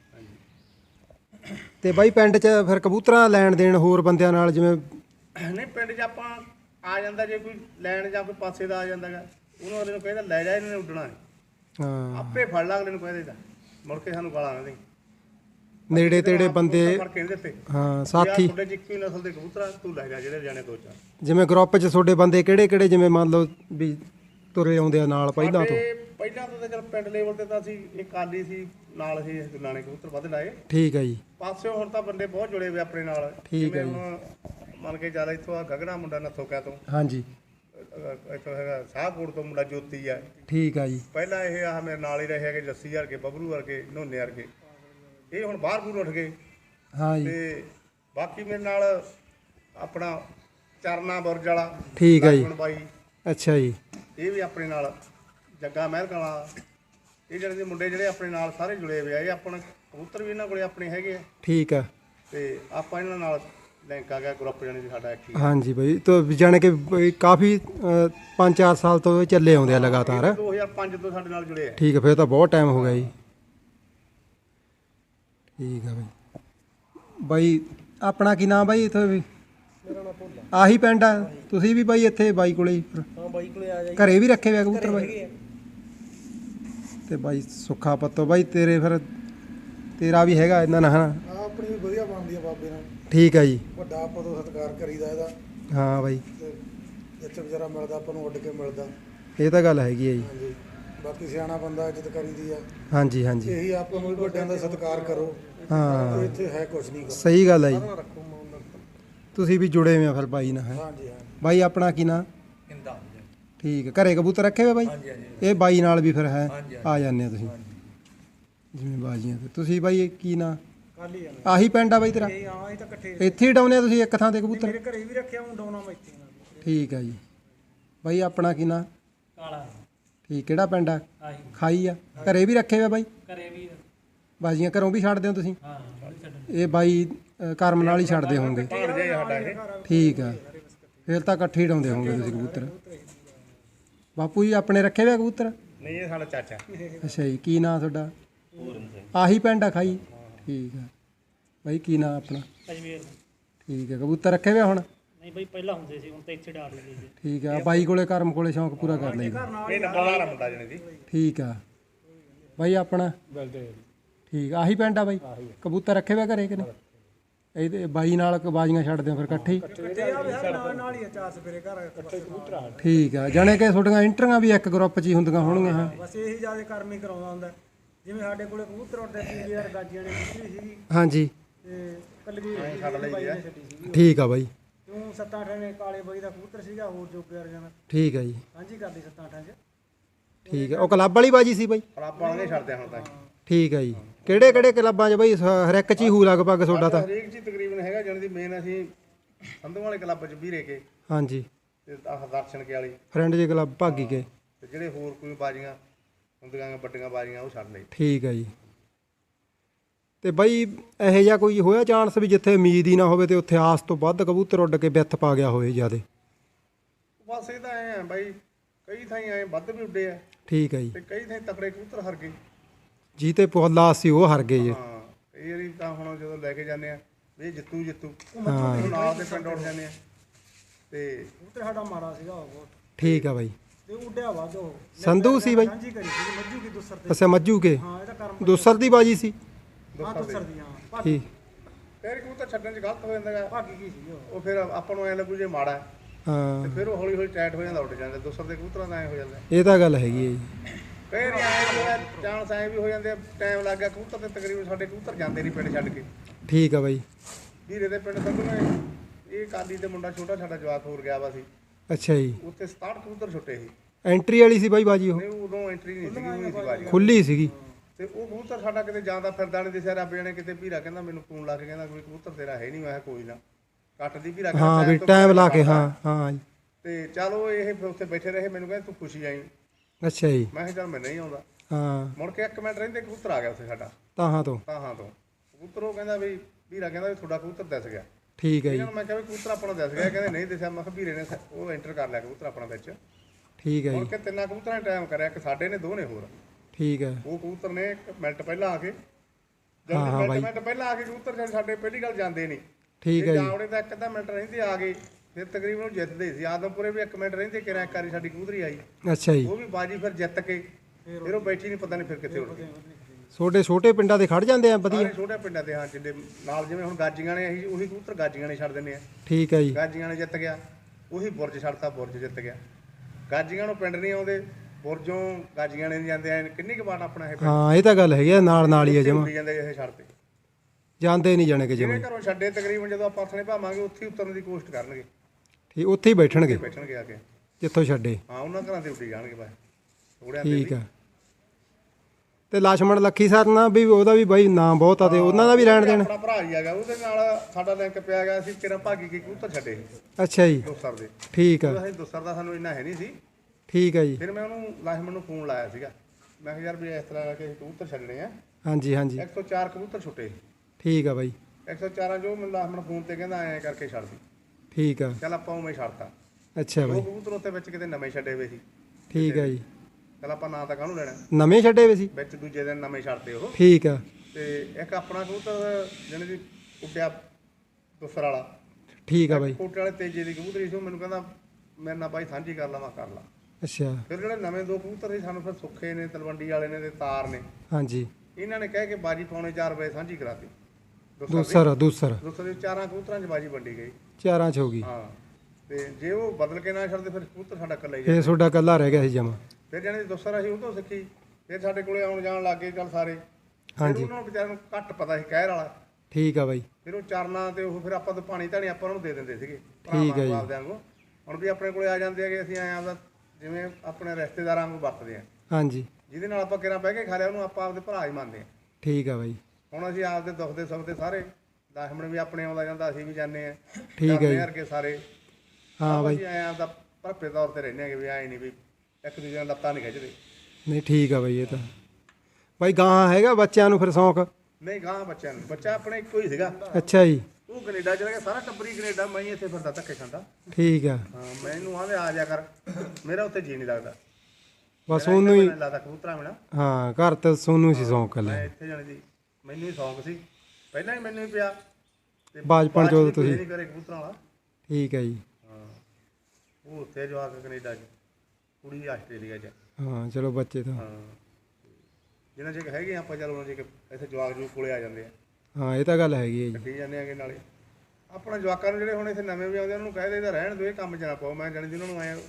ਤੇ ਬਾਈ ਪਿੰਡ 'ਚ ਫਿਰ ਕਬੂਤਰਾਂ ਲੈਣ ਦੇਣ ਹੋਰ ਬੰਦਿਆਂ ਨਾਲ ਜਿਵੇਂ ਨਹੀਂ ਪਿੰਡ 'ਚ ਆਪਾਂ ਆ ਜਾਂਦਾ ਜੇ ਕੋਈ ਲੈਣ ਜਾਂ ਕੋਈ ਪਾਸੇ ਦਾ ਆ ਜਾਂਦਾਗਾ ਉਹਨੂੰ ਅਗਲੇ ਨੂੰ ਕਹਿੰਦਾ ਲੈ ਜਾ ਇਹਨਾਂ ਉੱਡਣਾ ਨਹੀਂ ਹਾਂ। ਆਪੇ ਫੜ ਲਾ ਅਗਲੇ ਨੂੰ ਕਹਿੰਦੇ ਤਾਂ ਮੁੜ ਕੇ ਸਾਨੂੰ ਗਾਲਾਂ ਨਾ ਦੇ ਨੇੜੇ ਤੇੜੇ ਬੰਦੇ ਹਾਂ ਸਾਥੀ ਸਾਥੀ। ਤੁਹਾਡੇ ਚ ਇੱਕੋ ਹੀ ਨਸਲ ਦੇ ਕਬੂਤਰ ਆ, ਤੂੰ ਲੈ ਜਾ ਜਿਹੜੇ ਜਾਣੇ ਦੋ ਚਾਰ। ਜਿਵੇਂ ਗਰੁੱਪ 'ਚ ਤੁਹਾਡੇ ਬੰਦੇ ਕਿਹੜੇ ਕਿਹੜੇ ਜਿਵੇਂ ਮੰਨ ਲਓ ਵੀ ਤੁਰੇ ਆਉਂਦੇ ਆ ਨਾਲ ਪਹਿਲਾਂ ਤੋਂ? ਪਹਿਲਾਂ ਤੋਂ ਤਾਂ ਚਲ ਪਿੰਡ ਲੈਵਲ ਤੇ ਤਾਂ ਅਸੀਂ ਇਹ ਕਾਲੀ ਸੀ ਨਾਲ ਅਸੀਂ ਗੁੱਲਾਂ ਕਬੂਤਰ ਵੱਧ ਲਾਏ। ਠੀਕ ਹੈ ਜੀ। ਪਾਸਿਓ ਹੋਰ ਤਾਂ ਬੰਦੇ ਬਹੁਤ ਜੁੜੇ ਹੋਏ ਆਪਣੇ ਨਾਲ। ਠੀਕ ਹੈ ਜੀ। ਮੰਨ ਕੇ ਜ਼ਿਆਦਾ ਇੱਥੋਂ ਆ ਗਗਣਾ ਮੁੰਡਾ ਨਥੋਕਾ ਤੋਂ। ਹਾਂਜੀ। ਇੱਥੋਂ ਹੈਗਾ ਸਾਹਪੁਰ ਤੋਂ ਮੁੰਡਾ ਜੋਤੀ ਆ। ਠੀਕ ਆ ਜੀ। ਪਹਿਲਾਂ ਇਹ ਆ ਮੇਰੇ ਨਾਲ ਹੀ ਰਹੇ ਹੈਗੇ ਜੱਸੀ ਵਰਗੇ ਬਬਲੂ ਵਰਗੇ ਨੋਨੇ ਵਰਗੇ। ਇਹ ਹੁਣ ਬਾਹਰ ਬੂਰ ਉੱਠ ਗਏ। ਹਾਂ ਜੀ। ਤੇ ਬਾਕੀ ਮੇਰੇ ਨਾਲ ਆਪਣਾ ਚਰਨਾ ਬੁਰਜ ਵਾਲਾ ਠੀਕ ਆ ਜੀ। ਬਾਈ। ਅੱਛਾ ਜੀ। ਇਹ ਵੀ ਆਪਣੇ ਨਾਲ ਜੱਗਾ ਮਹਿਲ ਵਾਲਾ ਇਹ ਜਿਹੜੇ ਦੇ ਮੁੰਡੇ ਜਿਹੜੇ ਆਪਣੇ ਨਾਲ ਸਾਰੇ ਜੁੜੇ ਹੋਏ ਆ ਇਹ ਆਪਣਾ ਕਬੂਤਰ ਵੀ ਇਹਨਾਂ ਕੋਲੇ ਆਪਣੇ ਹੈਗੇ ਆ। ਠੀਕ ਆ। ਤੇ ਆਪਾਂ ਇਹਨਾਂ ਨਾਲ ਲਿੰਕ ਆ ਗਿਆ ਗਰੁੱਪ ਜਾਣੀ ਸਾਡਾ ਐਕਟਿਵ ਹਾਂਜੀ ਬਾਈ ਤੋਂ ਜਾਣੇ ਕਿ ਬਈ ਕਾਫੀ 5-4 ਸਾਲ ਤੋਂ ਇਹ ਚੱਲੇ ਆਉਂਦੇ ਆ ਲਗਾਤਾਰ। 2005 ਤੋਂ ਸਾਡੇ ਨਾਲ ਜੁੜੇ ਆ। ਠੀਕ ਹੈ ਫਿਰ ਤਾਂ ਬਹੁਤ ਟਾਈਮ ਹੋ ਗਿਆ ਜੀ। ਠੀਕ ਆ ਬਾਈ। ਬਾਈ ਆਪਣਾ ਕੀ ਨਾਮ ਬਾਈ ਇੱਥੇ ਵੀ? ਮੇਰਾ ਨਾਮ ਭੋਲਾ। ਆਹੀ ਪਿੰਡ ਆ। ਤੁਸੀਂ ਵੀ ਬਾਈ ਇੱਥੇ ਬਾਈ ਕੋਲੇ ਹੀ? ਬਾਈ ਕੋਲੇ ਆ ਜਾਈ। ਘਰੇ ਵੀ ਰੱਖੇ ਹੋਏ ਆ ਕਬੂਤਰ ਬਾਈ? ਆ। ਤੇ ਬਾਈ ਸੁੱਖਾ ਪੱਤੋ। ਬਾਈ ਤੇਰੇ ਫਿਰ ਤੇਰਾ ਵੀ ਹੈਗਾ ਇਹਨਾਂ ਨਾਲ ਹਨਾ? ਆਹ ਆਪਣੀ ਵੀ ਵਧੀਆ ਬਣਦੀ ਆ ਬਾਬੇ ਨਾਲ। ਠੀਕ ਆ ਜੀ। ਵੱਡਾ ਆਪਾਂ ਤੋਂ ਸਤਿਕਾਰ ਕਰੀਦਾ ਇਹਦਾ। ਹਾਂ ਬਾਈ। ਤੇ ਜਿੱਥੇ ਵਿਚਾਰਾ ਮਿਲਦਾ ਆਪਾਂ ਨੂੰ ਉੱਡ ਕੇ ਮਿਲਦਾ। ਇਹ ਤਾਂ ਗੱਲ ਹੈਗੀ ਹੈ ਜੀ। ਹਾਂਜੀ। ਬਾਕੀ ਸਿਆਣਾ ਬੰਦਾ ਇੱਜ਼ਤ ਕਰੀਦੀ ਆ। ਹਾਂਜੀ ਹਾਂਜੀ। ਇਹੀ ਆਪਾਂ ਨੂੰ ਵੀ ਵੱਡਿਆਂ ਦਾ ਸਤਿਕਾਰ ਕਰੋ। ਹਾਂ। ਇੱਥੇ ਹੈ ਕੁਝ ਨਹੀਂ ਗਾ। ਸਹੀ ਗੱਲ ਹੈ ਜੀ। ਰੱਖੋ ਮੌਨ ਨਾਲ ਤੁਸੀਂ ਵੀ ਜੁੜੇ ਹੋਏ ਆ ਫਿਰ ਬਾਈ ਨਾਲ ਹੈਂ? ਹਾਂਜੀ ਹਾਂ ਬਾਈ ਆਪਣਾ ਕੀ ਨਾਂ? ਠੀਕ ਹੈ। ਘਰੇ ਕਬੂਤਰ ਰੱਖੇ ਹੋਏ ਬਾਈ? ਹਾਂਜੀ ਹਾਂਜੀ ਇਹ ਬਾਈ ਨਾਲ ਵੀ ਫਿਰ ਹੈ। ਹਾਂਜੀ, ਆ ਜਾਂਦੇ ਆ ਤੁਸੀਂ। ਜਿਵੇਂ ਬਾਜੀਆਂ ਤੇ। ਤੁਸੀਂ ਬਾਈ ਇਹ ਕੀ ਨਾਂ? ਕਾਲੀ ਆਹੀ ਪਿੰਡ ਆ ਬਾਈ ਤੇਰਾ? ਇਹ ਹਾਂ ਇਹ ਤਾਂ ਇਕੱਠੇ ਇੱਥੇ ਹੀ ਡਾਉਨੇ ਆ ਤੁਸੀਂ ਇੱਕ ਥਾਂ ਤੇ ਕਬੂਤਰ? ਮੇਰੇ ਘਰੇ ਵੀ ਰੱਖਿਆ ਹੁਣ ਡਾਉਣਾ ਮੈਂ ਇੱਥੇ ਠੀਕ ਆ ਜੀ। ਬਾਈ ਆਪਣਾ ਕੀ ਨਾਂ? ਕਾਲਾ। ਠੀਕ ਕਿਹੜਾ ਪਿੰਡ ਆ? ਆਹੀ। ਖਾਈ ਆ। ਘਰੇ ਵੀ ਰੱਖੇ ਹੋਏ ਬਾਈ? ਘਰੇ ਵੀ ਬਾਜੀਆਂ ਘਰੋਂ ਵੀ ਛੱਡਦੇ ਹੋ ਤੁਸੀਂ? ਹਾਂ ਛੱਡਣ ਇਹ ਬਾਈ ਅ, ਕਰਮ ਨਾਲ ਹੀ ਛੱਡਦੇ ਹੋਵੋਗੇ ਭਾਣਜਾ ਹੀ ਸਾਡਾ ਇਹ। ਠੀਕ ਆ। ਫਿਰ ਤਾਂ ਇਕੱਠੇ ਹੀ ਡਾਉਂਦੇ ਹੋਵੋਗੇ ਤੁਸੀਂ ਕਬੂਤਰ। ਬਾਪੂ ਜੀ ਆਪਣੇ ਰੱਖੇ ਹੋਏ ਆ ਕਬੂਤਰ? ਨਹੀਂ ਇਹ ਸਾਡਾ ਚਾਚਾ। ਅੱਛਾ ਜੀ ਕੀ ਨਾਂ ਤੁਹਾਡਾ? ਆਹੀ ਪਿੰਡ ਆ ਖਾਈ? ਠੀਕ ਆ। ਬਾਈ ਕੀ ਨਾਂ ਆਪਣਾ? ਅਜਮੇਰ। ਠੀਕ ਆ ਕਬੂਤਰ ਰੱਖੇ ਹੋਏ ਆ ਹੁਣ? ਨਹੀਂ ਬਈ ਪਹਿਲਾਂ ਹੁੰਦੇ ਸੀ ਹੁਣ ਤਾਂ ਇੱਥੇ ਡਾਲ ਲਏ ਜੀ। ਠੀਕ ਆ ਬਾਈ ਕੋਲੇ ਕਰਮ ਕੋਲੇ ਸ਼ੌਂਕ ਪੂਰਾ ਕਰ ਲਈ ਇਹ ਨੰਬਰਦਾਰ ਆ ਮੁੰਡਾ ਜਣੇ ਦੀ। ਠੀਕ ਆ। ਬਾਈ ਆਪਣਾ? ਠੀਕ ਆ, ਆਹੀ ਪਿੰਡ ਆ ਬਾਈ? ਕਬੂਤਰ ਰੱਖੇ ਹੋਏ ਆ ਘਰੇ ਕਿ ਨਹੀਂ? ਇਹਦੇ ਬਾਈ ਨਾਲ ਕ ਬਾਜੀਆਂ ਛੱਡਦੇ ਆ ਫਿਰ ਇਕੱਠੇ ਹੀ। ਤੇ ਆ ਵੀ ਹਰ ਨਾਲ ਨਾਲ ਹੀ ਆ ਚਾਰ ਸਵੇਰੇ ਘਰ ਇੱਕ ਪਾਸੇ ਨਾਲ। ਠੀਕ ਆ ਜਾਣੇ ਕਿ ਤੁਹਾਡੀਆਂ ਇੰਟਰੀਆਂ ਵੀ ਇੱਕ ਗਰੁੱਪ 'ਚ ਹੀ ਹੁੰਦੀਆਂ ਹੋਣਗੀਆਂ ਹਾਂ। ਬਸ ਇਹੀ ਜ਼ਿਆਦਾ ਕਰਮੀ ਕਰਾਉਂਦਾ ਹੁੰਦਾ। ਜਿਵੇਂ ਸਾਡੇ ਕੋਲੇ ਕਬੂਤਰ ਉੱਡਦੇ ਸੀ ਯਾਰ ਗਾਜੀਆਂ ਨੇ ਕੀਤੀ ਸੀਗੀ। ਹਾਂਜੀ। ਤੇ ਕੱਲਗੀ ਬਾਈ ਨੇ ਛੱਡੀ ਸੀਗੀ। ਠੀਕ ਆ ਬਾਈ। ਕਿਉਂ ਸੱਤਾਂ ਅੱਠਾਂ ਨੇ ਕਾਲੇ ਬਾਈ ਦਾ ਕਬੂਤਰ ਸੀਗਾ ਹੋਰ ਜੋ ਪਿਆਰ ਜਾਣਾ ਠੀਕ ਆ ਜੀ। ਸਾਂਝੀ ਕਰਦੀ ਸੱਤਾਂ ਅੱਠਾਂ 'ਚ। ਠੀਕ ਆ ਉਹ ਕਲੱਬ ਵਾਲੀ ਬਾਜੀ ਸੀ ਬਾਈ? ਕਲੱਬ ਵਾਲੇ ਛੱਡਦੇ ਹੁਣ ਤਾਂ। ਠੀਕ ਆ ਜੀ। ਕਿਹੜੇ ਕਿਹੜੇ ਕਲੱਬਾਂ 'ਚ ਬਾਈ ਸ- ਹਰ ਇੱਕ 'ਚ ਹੀ ਹੂ ਲਗਭਗ ਤੁਹਾਡਾ ਤਾਂ? ਹਰੇਕ ਜੀ ਤਕਰੀਬਨ ਹੈਗਾ ਜਣ ਦੀ ਮੇਨ ਅਸੀਂ ਸੰਧੂ ਵਾਲੇ ਕਲੱਬ 'ਚ ਵੀਰੇ ਕੇ। ਹਾਂਜੀ। ਤੇ ਆਹ ਦਰਸ਼ਨ ਕੇ ਵਾਲੀ। ਫਰੈਂਡ ਜੀ ਕਲੱਬ ਭਾਗੀ ਕੇ। ਤੇ ਜਿਹੜੇ ਹੋਰ ਕੋਈ ਬਾਜੀਆਂ ਹੁੰਦੀਆਂ ਗਾ ਵੱਡੀਆਂ ਬਾਜੀਆਂ ਉਹ ਛੱਡ ਲਈ ਠੀਕ ਆ ਜੀ। ਤੇ ਬਾਈ ਇਹੋ ਜਿਹਾ ਕੋਈ ਹੋਇਆ ਚਾਂਸ ਵੀ ਜਿੱਥੇ ਉਮੀਦ ਹੀ ਨਾ ਹੋਵੇ ਤੇ ਉੱਥੇ ਆਸ ਤੋਂ ਵੱਧ ਕਬੂਤਰ ਉੱਡ ਕੇ ਵਿੱਥ ਪਾ ਗਿਆ ਹੋਵੇ ਜਿਆਦੇ? ਬਸ ਇਹ ਤਾਂ ਐ ਆ ਬਾਈ ਕਈ ਥਾਈਂ ਐ ਵੱਧ ਵੀ ਉੱਡੇ ਆ। ਠੀਕ ਆ ਜੀ। ਤੇ ਕਈ ਥਾਈਂ ਤਕੜੇ ਕਬੂਤਰ ਹਰ ਗਏ। ਜੀ ਤੇ ਪੁੱਲਾ ਸੀ ਉਹ ਹਰ ਗਏ ਜੀ। ਹਾਂ ਕਈ ਵਾਰੀ ਤਾਂ ਹੁਣ ਜਦੋਂ ਲੈ ਕੇ ਜਾਂਦੇ ਆ ਵੀ ਇਹ ਜਿੱਤੂ ਜਿੱਤੂ। ਹਾਂ। ਨਾਲ ਦੇ ਪਿੰਡ ਉੱਡ ਜਾਂਦੇ ਆ। ਤੇ ਕਬੂਤਰ ਸਾਡਾ ਮਾੜਾ ਸੀਗਾ ਉਹ ਬਹੁਤ। ਠੀਕ ਆ ਬਾਈ। ਤੇ ਉੱਡਿਆ ਸੰਧੂ ਸੀ ਬਾਈ। ਸਾਂਝੀ ਕਰੀ ਸੀ ਮੱਜੂ ਕੀ ਦੁਸਰ ਤੇ। ਅੱਛਾ ਮੱਜੂ ਕੇ। ਹਾਂ ਇਹਦਾ ਕਰਮ ਦੂਸਰ ਦੀ ਬਾਜੀ ਸੀ। ਹਾਂ ਦੁਸਰ ਦੀ ਹਾਂ। ਭਾਗੀ। ਠੀਕ। ਫਿਰ ਕਬੂਤਰ ਛੱਡਣ 'ਚ ਗਲਤ ਹੋ ਜਾਂਦਾ ਗਾ। ਭਾਗੀ ਕੀ ਸੀ ਉਹ? ਉਹ ਫਿਰ ਆਪਾਂ ਨੂੰ ਐ ਲੱਗੂ ਜੇ ਮਾੜਾ ਹੈ, ਹਾਂ। ਤੇ ਫਿਰ ਉਹ ਹੌਲੀ ਹੌਲੀ ਟਾਈਟ ਹੋ ਜਾਂਦਾ ਉੱਡ ਜਾਂਦਾ। ਦੂਸਰ ਦੇ ਕਬੂਤਰਾਂ ਦਾ ਐ ਹੋ ਜਾਂਦਾ। ਇਹ ਤਾਂ ਗੱਲ ਹੈਗੀ ਹੈ ਜੀ। ਐ ਹੋਇਆ ਚਾਂਸ ਐ ਵੀ ਹੋ ਜਾਂਦੇ ਟਾਈਮ ਲੱਗ ਗਿਆ ਕਬੂਤਰ ਤੇ ਤਕਰੀਬਨ ਸਾਡੇ ਕਬੂਤਰ ਜਾਂਦੇ ਨਹੀਂ ਪਿੰਡ ਛੱਡ ਕੇ। ਠੀਕ ਆ ਬਾਈ। ਵੀਰੇ ਦੇ ਪਿੰਡ ਸੰਧੂ ਨੇ ਇਹ ਕਾਲੀ ਦੇ ਮੁੰਡਾ ਛੋਟਾ ਸਾਡਾ ਜਵਾਕ ਹੋਰ ਗਿਆ ਵਾ ਸੀ। ਅੱਛਾ ਜੀ। ਉੱਥੇ 67 ਕਬੂਤਰ ਛੁੱਟੇ ਸੀ। ਐਂਟਰੀ ਵਾਲੀ ਸੀ ਬਾਈ ਬਾਜੀ ਉਹ? ਨਹੀਂ ਉਦੋਂ ਐਂਟਰੀ ਨਹੀਂ ਸੀਗੀ ਉਹੀ ਸੀ ਬਾਜੀ। ਖੁੱਲੀ ਸੀਗੀ। ਤੇ ਉਹ ਕਬੂਤਰ ਸਾਡਾ ਕਿਤੇ ਜਾਂਦਾ ਫਿਰਦਾ ਨਹੀਂ ਦਿਸਿਆ ਰੱਬ ਜਾਣੇ ਕਿਤੇ ਵੀਰਾ ਕਹਿੰਦਾ ਮੈਨੂੰ ਫੋਨ ਲਾ ਕੇ ਕਹਿੰਦਾ ਕੋਈ ਕਬੂਤਰ ਤੇਰਾ ਹੈ ਨਹੀਂ ਮੈਂ ਕੋਈ ਨਾ। ਕੱਟ ਦੀ ਵੀਰਾ ਕਹਿੰਦਾ ਹਾਂ ਵੀ ਟਾਈਮ ਲਾ ਕੇ ਕੱਟਦਾ। ਹਾਂ ਹਾਂ ਜੀ। ਤੇ ਚਲੋ ਇਹ ਫਿਰ ਉੱਥੇ ਬੈਠੇ ਰਹੇ ਮੈਨੂੰ ਕਹਿੰਦਾ ਤੂੰ ਖੁਸ਼ੀ ਆਈ। ਅੱਛਾ ਜੀ। ਮੈਂ ਕਿਹਾ ਚੱਲ ਮੈਂ ਨਹੀਂ ਆਉਂਦਾ। ਹਾਂ। ਮੁੜ ਕੇ ਇੱਕ ਮਿੰਟ ਰਹਿੰਦੇ ਕਬੂਤਰ ਆ ਗਿਆ ਉੱਥੇ ਸਾਡਾ। ਤਾਹਾਂ ਤੋਂ। ਤਾਂ ਹਾਂ ਤੋਂ। ਕਬੂਤਰ ਉਹ ਕਹਿੰਦਾ ਵੀ ਵੀਰਾ ਕਹਿੰਦਾ ਵੀ ਤੁਹਾਡਾ ਕਬੂਤਰ ਦਿਸ ਗਿਆ। ਠੀਕ ਹੈ ਜੀ। ਇਹਨਾਂ ਨੂੰ ਮੈਂ ਕਿਹਾ ਵੀ ਕਬੂਤਰ ਆਪਣਾ ਦਿਸ ਗਿਆ ਕਹਿੰਦੇ ਨਹੀਂ ਦਿਸਿਆ। ਮੈਂ ਕਿਹਾ ਵੀਰੇ ਨੇ ਸ- ਉਹ ਐਂਟਰ ਕਰ ਲਿਆ ਕਬੂਤਰ ਆਪਣਾ ਵਿੱਚ। ਠੀਕ ਹੈ ਮੁੜ ਜੀ। ਕੇ ਤਿੰਨਾਂ ਕਬੂਤਰਾਂ ਨੇ ਟਾਈਮ ਕਰਿਆ ਇੱਕ ਸਾਡੇ ਨੇ ਦੋ ਨੇ ਹੋਰ। ਠੀਕ ਹੈ। ਉਹ ਕਬੂਤਰ ਨੇ ਇੱਕ ਮਿੰਟ ਪਹਿਲਾਂ ਆ ਕੇ ਜਦ ਹਾਂ, ਹਾਂ ਮਿੰਟ ਬਾਈ। ਮਿੰਟ ਪਹਿਲਾਂ ਆ ਕੇ ਕਬੂਤਰ ਸਾਡੇ- ਸਾਡੇ ਪਹਿਲੀ ਗੱਲ ਜਾਂਦੇ ਨਹੀਂ। ਠੀਕ ਹੈ ਜੀ। ਜਾਵੜੇ ਤਾਂ ਇੱਕ ਅੱਧਾ ਮਿੰਟ ਰਹਿੰਦੇ ਆ ਗਏ। ਫਿਰ ਤਕਰੀਬਨ ਉਹ ਜਿੱਤਦੇ ਸੀ। ਆਦਮਪੁਰੇ ਵੀ ਇੱਕ ਮਿੰਟ ਰਹਿੰਦੇ ਕਿਰਾਂ ਇੱਕ ਵਾਰੀ ਸਾਡੀ ਕਬੂਤਰੀ ਆਈ। ਅੱਛਾ ਜੀ। ਉਹ ਵੀ ਬਾਜੀ ਫਿਰ ਜਿੱਤ ਕੇ ਫਿਰ ਉਹ ਬੈਠੀ ਨਹੀਂ ਪਤਾ ਨਹੀਂ ਫਿਰ ਕਿੱਥੇ ਉੱਡ ਗਈ। ਛੋਟੇ ਛੋਟੇ ਪਿੰਡਾਂ ਦੇ ਖੜ ਜਾਂਦੇ ਆ ਵਧੀਆ। ਛੋਟੇ ਪਿੰਡਾਂ ਦੇ ਹਾਂ ਜਿੱਡੇ ਨਾਲ ਜਿਵੇਂ ਹੁਣ ਗਾਜੀਆਂ ਨੇ ਅਸੀਂ ਉਹੀ ਕਬੂਤਰ ਗਾਜੀਆਂ ਨੇ ਛੱਡ ਦਿੰਦੇ ਆ। ਠੀਕ ਹੈ ਜੀ। ਗਾਜੀਆਂ ਨੇ ਜਿੱਤ ਗਿਆ ਉਹੀ ਬੁਰਜ ਛੱਡਤਾ ਬੁਰਜ ਜਿੱਤ ਗਿਆ। ਗਾਜੀਆਂ ਨੂੰ ਪਿੰਡ ਨਹੀਂ ਆਉਂਦੇ ਬੁਰਜੋਂ ਗਾਜੀਆਂ ਨੇ ਨਹੀਂ ਜਾਂਦੇ ਐ ਕਿੰਨੀ ਕੁ ਵਾਰ ਆਪਣਾ ਇਹ ਹਾਂ ਇਹ ਤਾਂ ਗੱਲ ਹੈਗੀ ਆ ਨਾਲ ਨਾਲ ਹੀ ਆ ਜਮਾ। ਜਾਂਦੇ ਇਹ ਛੱਡਤੇ ਜਾਂਦੇ ਨਹੀਂ ਜਾਣੇ ਕਿ ਜਮਾ ਘਰੋਂ ਛੱਡੇ ਤਕਰੀਬਨ ਜਦੋਂ ਆਪਾਂ ਆਥਣੇ ਭਾਵਾਂਗੇ ਉੱਥੇ ਉਤਰਨ ਦੀ ਕੋਸ਼ਿਸ਼ ਕਰਨਗੇ। ਠੀਕ ਉੱਥੇ ਹੀ ਬੈਠਣਗੇ। ਬੈਠਣਗੇ ਆ ਕੇ। ਜਿੱਥੋਂ ਛੱਡੇ। ਹਾਂ ਉਹਨਾਂ ਘਰਾਂ ਤੇ ਉੱਡੀ ਜਾਣਗੇ ਬਸ। ਥੋੜਿਆਂ ਤੇ ਠੀਕ ਆ। ਤੇ ਲਛਮਣ ਲੱਖੀ ਸਰ ਨਾਲ ਵੀ ਉਹਦਾ ਵੀ ਬਾਈ ਨਾਮ ਬਹੁਤ ਆ ਤੇ ਉਹਨਾਂ ਦਾ ਵੀ ਰਹਿਣ ਦੇਣ। ਆਪਣਾ ਭਰਾ ਹੀ ਹੈਗਾ ਉਹਦੇ ਨਾਲ ਸਾਡਾ ਲਿੰਕ ਪਿਆ ਗਿਆ ਸੀ ਕਿਰਨ ਭਾਗੀ ਕੀ ਕਬੂਤਰ ਛੱਡੇ ਸੀ। ਅੱਛਾ ਜੀ। ਦੋਸਰ ਦੇ। ਠੀਕ ਆ। ਅਸੀਂ ਦੋਸਰ ਦਾ ਸਾਨੂੰ ਇੰਨਾ ਹੈ ਨਹੀਂ ਸੀ। ਠੀਕ ਆ ਜੀ। ਫਿਰ ਮੈਂ ਉਹਨੂੰ ਲਾਹਮਣ ਨੂੰ ਫੋਨ ਲਾਇਆ ਸੀਗਾ। ਮੈਂ ਕਿਹਾ ਯਾਰ ਵੀ ਇਸ ਤਰ੍ਹਾਂ ਕਿ ਅਸੀਂ ਕਬੂਤਰ ਛੱਡਣੇ ਆ। ਹਾਂਜੀ ਹਾਂਜੀ। 104 ਕਬੂਤਰ ਛੁੱਟੇ ਠੀਕ ਆ ਬਾਈ। 104 ਜੋ ਮੈਨੂੰ ਲਾਹਮਣ ਫੋਨ ਤੇ ਕਹਿੰਦਾ ਐਂ ਕਰਕੇ ਛੱਡ ਦੀ ਠੀਕ ਆ। ਚੱਲ ਆਪਾਂ ਉਵੇਂ ਛੱਡਤਾ। ਅੱਛਾ ਉਹ ਬਾਈ ਕਬੂਤਰ ਉੱਤੇ ਵਿੱਚ ਕਿਤੇ ਨਵੇਂ ਛੱਡੇ ਹੋਏ ਸੀ। ਠੀਕ ਆ ਜੀ। ਚੱਲ ਆਪਾਂ ਨਾਂ ਤਾਂ ਕਾਹਨੂੰ ਲੈਣਾ? ਨਵੇਂ ਛੱਡੇ ਵੇ ਸੀ? ਵਿੱਚ ਦੂਜੇ ਦਿਨ ਨਵੇਂ ਛੱਡਦੇ ਉਹ। ਠੀਕ ਆ। ਤੇ ਇੱਕ ਆਪਣਾ ਕਬੂਤਰ ਜਿਹਨੇ ਦੀ ਉੱਡਿਆ ਦੁਸਰ ਵਾਲਾ। ਠੀਕ ਆ ਬਾਈ। ਕੋਟੇ ਵਾਲੇ ਤੇਜੇ ਦੀ ਕਬੂਤਰੀ ਸੀ ਉਹ ਮੈਨੂੰ ਕਹਿੰਦਾ ਮੇਰੇ ਨਾਲ ਬਾਈ ਸਾਂਝੀ ਕਰ ਲਵਾਂ ਕਰ ਲਾ। ਅੱਛਾ। ਫਿਰ ਜਿਹੜੇ ਨਵੇਂ ਦੋ ਕਬੂਤਰ ਸੀ ਸਾਨੂੰ ਫਿਰ ਸੁੱਖੇ ਨੇ ਤਲਵੰਡੀ ਵਾਲੇ ਨੇ ਤੇ ਤਾਰ ਨੇ। ਹਾਂਜੀ। ਇਹਨਾਂ ਨੇ ਕਹਿ ਕੇ ਬਾਜੀ ਪੌਣੇ 4 ਵਜੇ ਸਾਂਝੀ ਕਰਾਤੀ। ਦੁਸਰ ਦੂਸਰ। ਦੂਸਰ ਚਾਰਾਂ ਕਬੂਤਰਾਂ 'ਚ ਬਾਜੀ ਵੰਡੀ ਗਈ। ਚਾਰਾਂ ਚ ਹੋ ਗਈ। ਹਾਂ ਤੇ ਜੇ ਉਹ ਬਦਲ ਕੇ ਨਾ ਛੱਡਦੇ ਫਿਰ ਕਬੂਤਰ ਸਾਡਾ ਇਕੱਲਾ ਹੀ ਫੇਰ ਤੁਹਾਡਾ ਕੱਲਾ ਰਹਿ ਗਿਆ ਸੀ ਜਮਾ। ਫਿਰ ਜਾਨੀ ਦੁਸਰ ਅਸੀਂ ਉਹ ਤੋਂ ਸਿੱਖੀ ਫਿਰ ਸਾਡੇ ਕੋਲੇ ਆਉਣ ਜਾਣ ਲੱਗੇ ਚੱਲ ਸਾਰੇ। ਫਿਰ ਹਾਂਜੀ। ਉਹਨਾਂ ਨੂੰ ਵਿਚਾਰਿਆਂ ਨੂੰ ਘੱਟ ਪਤਾ ਸੀ ਕਹਿਰ ਵਾਲਾ। ਠੀਕ ਆ ਬਾਈ। ਫਿਰ ਉਹ ਚਰਨਾਂ ਤੇ ਉਹ ਫਿਰ ਆਪਾਂ ਤੋਂ ਪਾਣੀ ਧਾਣੀ ਆਪਾਂ ਉਹਨਾਂ ਨੂੰ ਦੇ ਦਿੰਦੇ ਸੀਗੇ ਠੀਕ ਹੈ ਜੀ। ਹੁਣ ਵੀ ਆਪਣੇ ਕੋਲੇ ਆ ਜਾਂਦੇ ਹੈਗੇ ਅਸੀਂ ਆਏ ਆਪਦਾ ਜਿਵੇਂ ਆਪਣੇ ਰਿਸ਼ਤੇਦਾਰਾਂ ਵਾਂਗੂ ਵਰਤਦੇ ਆ। ਹਾਂਜੀ। ਜਿਹਦੇ ਨਾਲ ਆਪਾਂ ਕਿਰਾਂ ਬਹਿ ਕੇ ਖਾ ਲਿਆ ਉਹਨੂੰ ਆਪਾਂ ਆਪਦੇ ਭਰਾ ਹੀ ਮੰਨਦੇ ਆ। ਠੀਕ ਆ ਬਾਈ। ਹੁਣ ਅਸੀਂ ਆਪਦੇ ਦੁੱਖ ਦੇ ਸੁੱਖ ਦੇ ਸਾਰੇ ਦਾਖਮਣ ਵੀ ਆਪਣੇ ਆਉਂਦਾ ਜਾਂਦਾ ਅਸੀਂ ਵੀ ਜਾਂਦੇ ਆ ਠੀਕ ਹੈ ਜੀ। ਕਰਕੇ ਸਾਰੇ। ਹਾਂ ਬਾਈ। ਅਸੀਂ ਆਏ ਆਪਦਾ ਭਰਪੇ ਤੌਰ ਤੇ ਰਹਿੰਦੇ ਆਗੇ ਵੀ ਆਏ ਨਹੀਂ ਵੀ ਇੱਕ ਦੂਜੇ ਨਾਲ ਲੱਤਾਂ ਨਹੀਂ ਖਿੱਚਦੇ। ਨਹੀਂ ਠੀਕ ਆ ਬਾਈ ਇਹ ਤਾਂ। ਬਾਈ ਗਾਂ ਹੈਗਾ ਬੱਚਿਆਂ ਨੂੰ ਫਿਰ ਸ਼ੌਂਕ? ਨਹੀਂ ਗਾਂ ਬੱਚਿਆਂ ਨੂੰ। ਬੱਚਾ ਆਪਣੇ ਇੱਕੋ ਹੀ ਸੀਗਾ। ਅੱਛਾ ਜੀ। ਉਹ ਕੈਨੇਡਾ ਚਲਾ ਗਿਆ ਸਾਰਾ ਟੱਬਰੀ ਕੈਨੇਡਾ ਮੈਂ ਹੀ ਇੱਥੇ ਫਿਰਦਾ ਧੱਕੇ ਖਾਂਦਾ। ਠੀਕ ਆ। ਹਾਂ ਮੈਨੂੰ ਆਂਦੇ ਆ ਜਾ ਕਰ। ਮੇਰਾ ਉੱਥੇ ਜੀ ਨਹੀਂ ਲੱਗਦਾ। ਬਸ ਉਹਨੂੰ ਹੀ ਲੱਗਦਾ ਕਬੂਤਰਾਂ ਮਿਲਾ ਹਾਂ ਘਰ ਤੇ ਸੋਨੂੰ ਸੀ ਸ਼ੌਂਕ ਲੈ ਮੈਂ ਇੱਥੇ ਜਾਣ ਦੀ ਮੈਨੂੰ ਹੀ ਸ਼ੌਂਕ ਸੀ। ਪਹਿਲਾਂ ਹੀ ਮੈਨੂੰ ਹੀ ਪਿਆ। ਤੇ ਬਾਜਪਨ ਬਾਅਦ 'ਚ ਤੁਸੀਂ- ਨਹੀਂ ਕਰੇ ਕਬੂਤਰਾਂ ਵਾਲਾ। ਠੀਕ ਹੈ ਜੀ। ਹਾਂ। ਉਹ ਉੱਥੇ ਜਵਾਕ ਕੈਨੇਡਾ 'ਚ ਕੁੜੀ ਆਸਟ੍ਰੇਲੀਆ 'ਚ। ਹਾਂ ਚਲੋ ਬੱਚੇ ਤਾਂ। ਹਾਂ। ਜਿਨ੍ਹਾਂ ਚਿਰ ਹੈਗੇ ਆਪਾਂ ਚੱਲ ਉਹਨਾਂ ਚਿਰ ਇੱਥੇ ਜਵਾਕ ਜੂ ਕੋਲੇ ਆ ਜਾਂਦੇ ਆ। ਹਾਂ ਇਹ ਤਾਂ ਗੱਲ ਹੈਗੀ ਹੈ ਜੀ। ਛੱਡੀ ਜਾਂਦੇ ਆਗੇ ਨਾਲੇ। ਆਪਣਾ ਜਵਾਕਾਂ ਨੂੰ ਜਿਹੜੇ ਹੁਣ ਇੱਥੇ ਨਵੇਂ ਵੀ ਆਉਂਦੇ ਉਹਨਾਂ ਨੂੰ ਕਹਿ ਦੇਈਦਾ ਰਹਿਣ ਦਿਓ ਇਹ ਕੰਮ ਚ ਨਾ ਪਾਓ। ਮੈਂ ਜਾਣੀ ਜਿਹਨਾਂ ਨੂੰ ਆਏ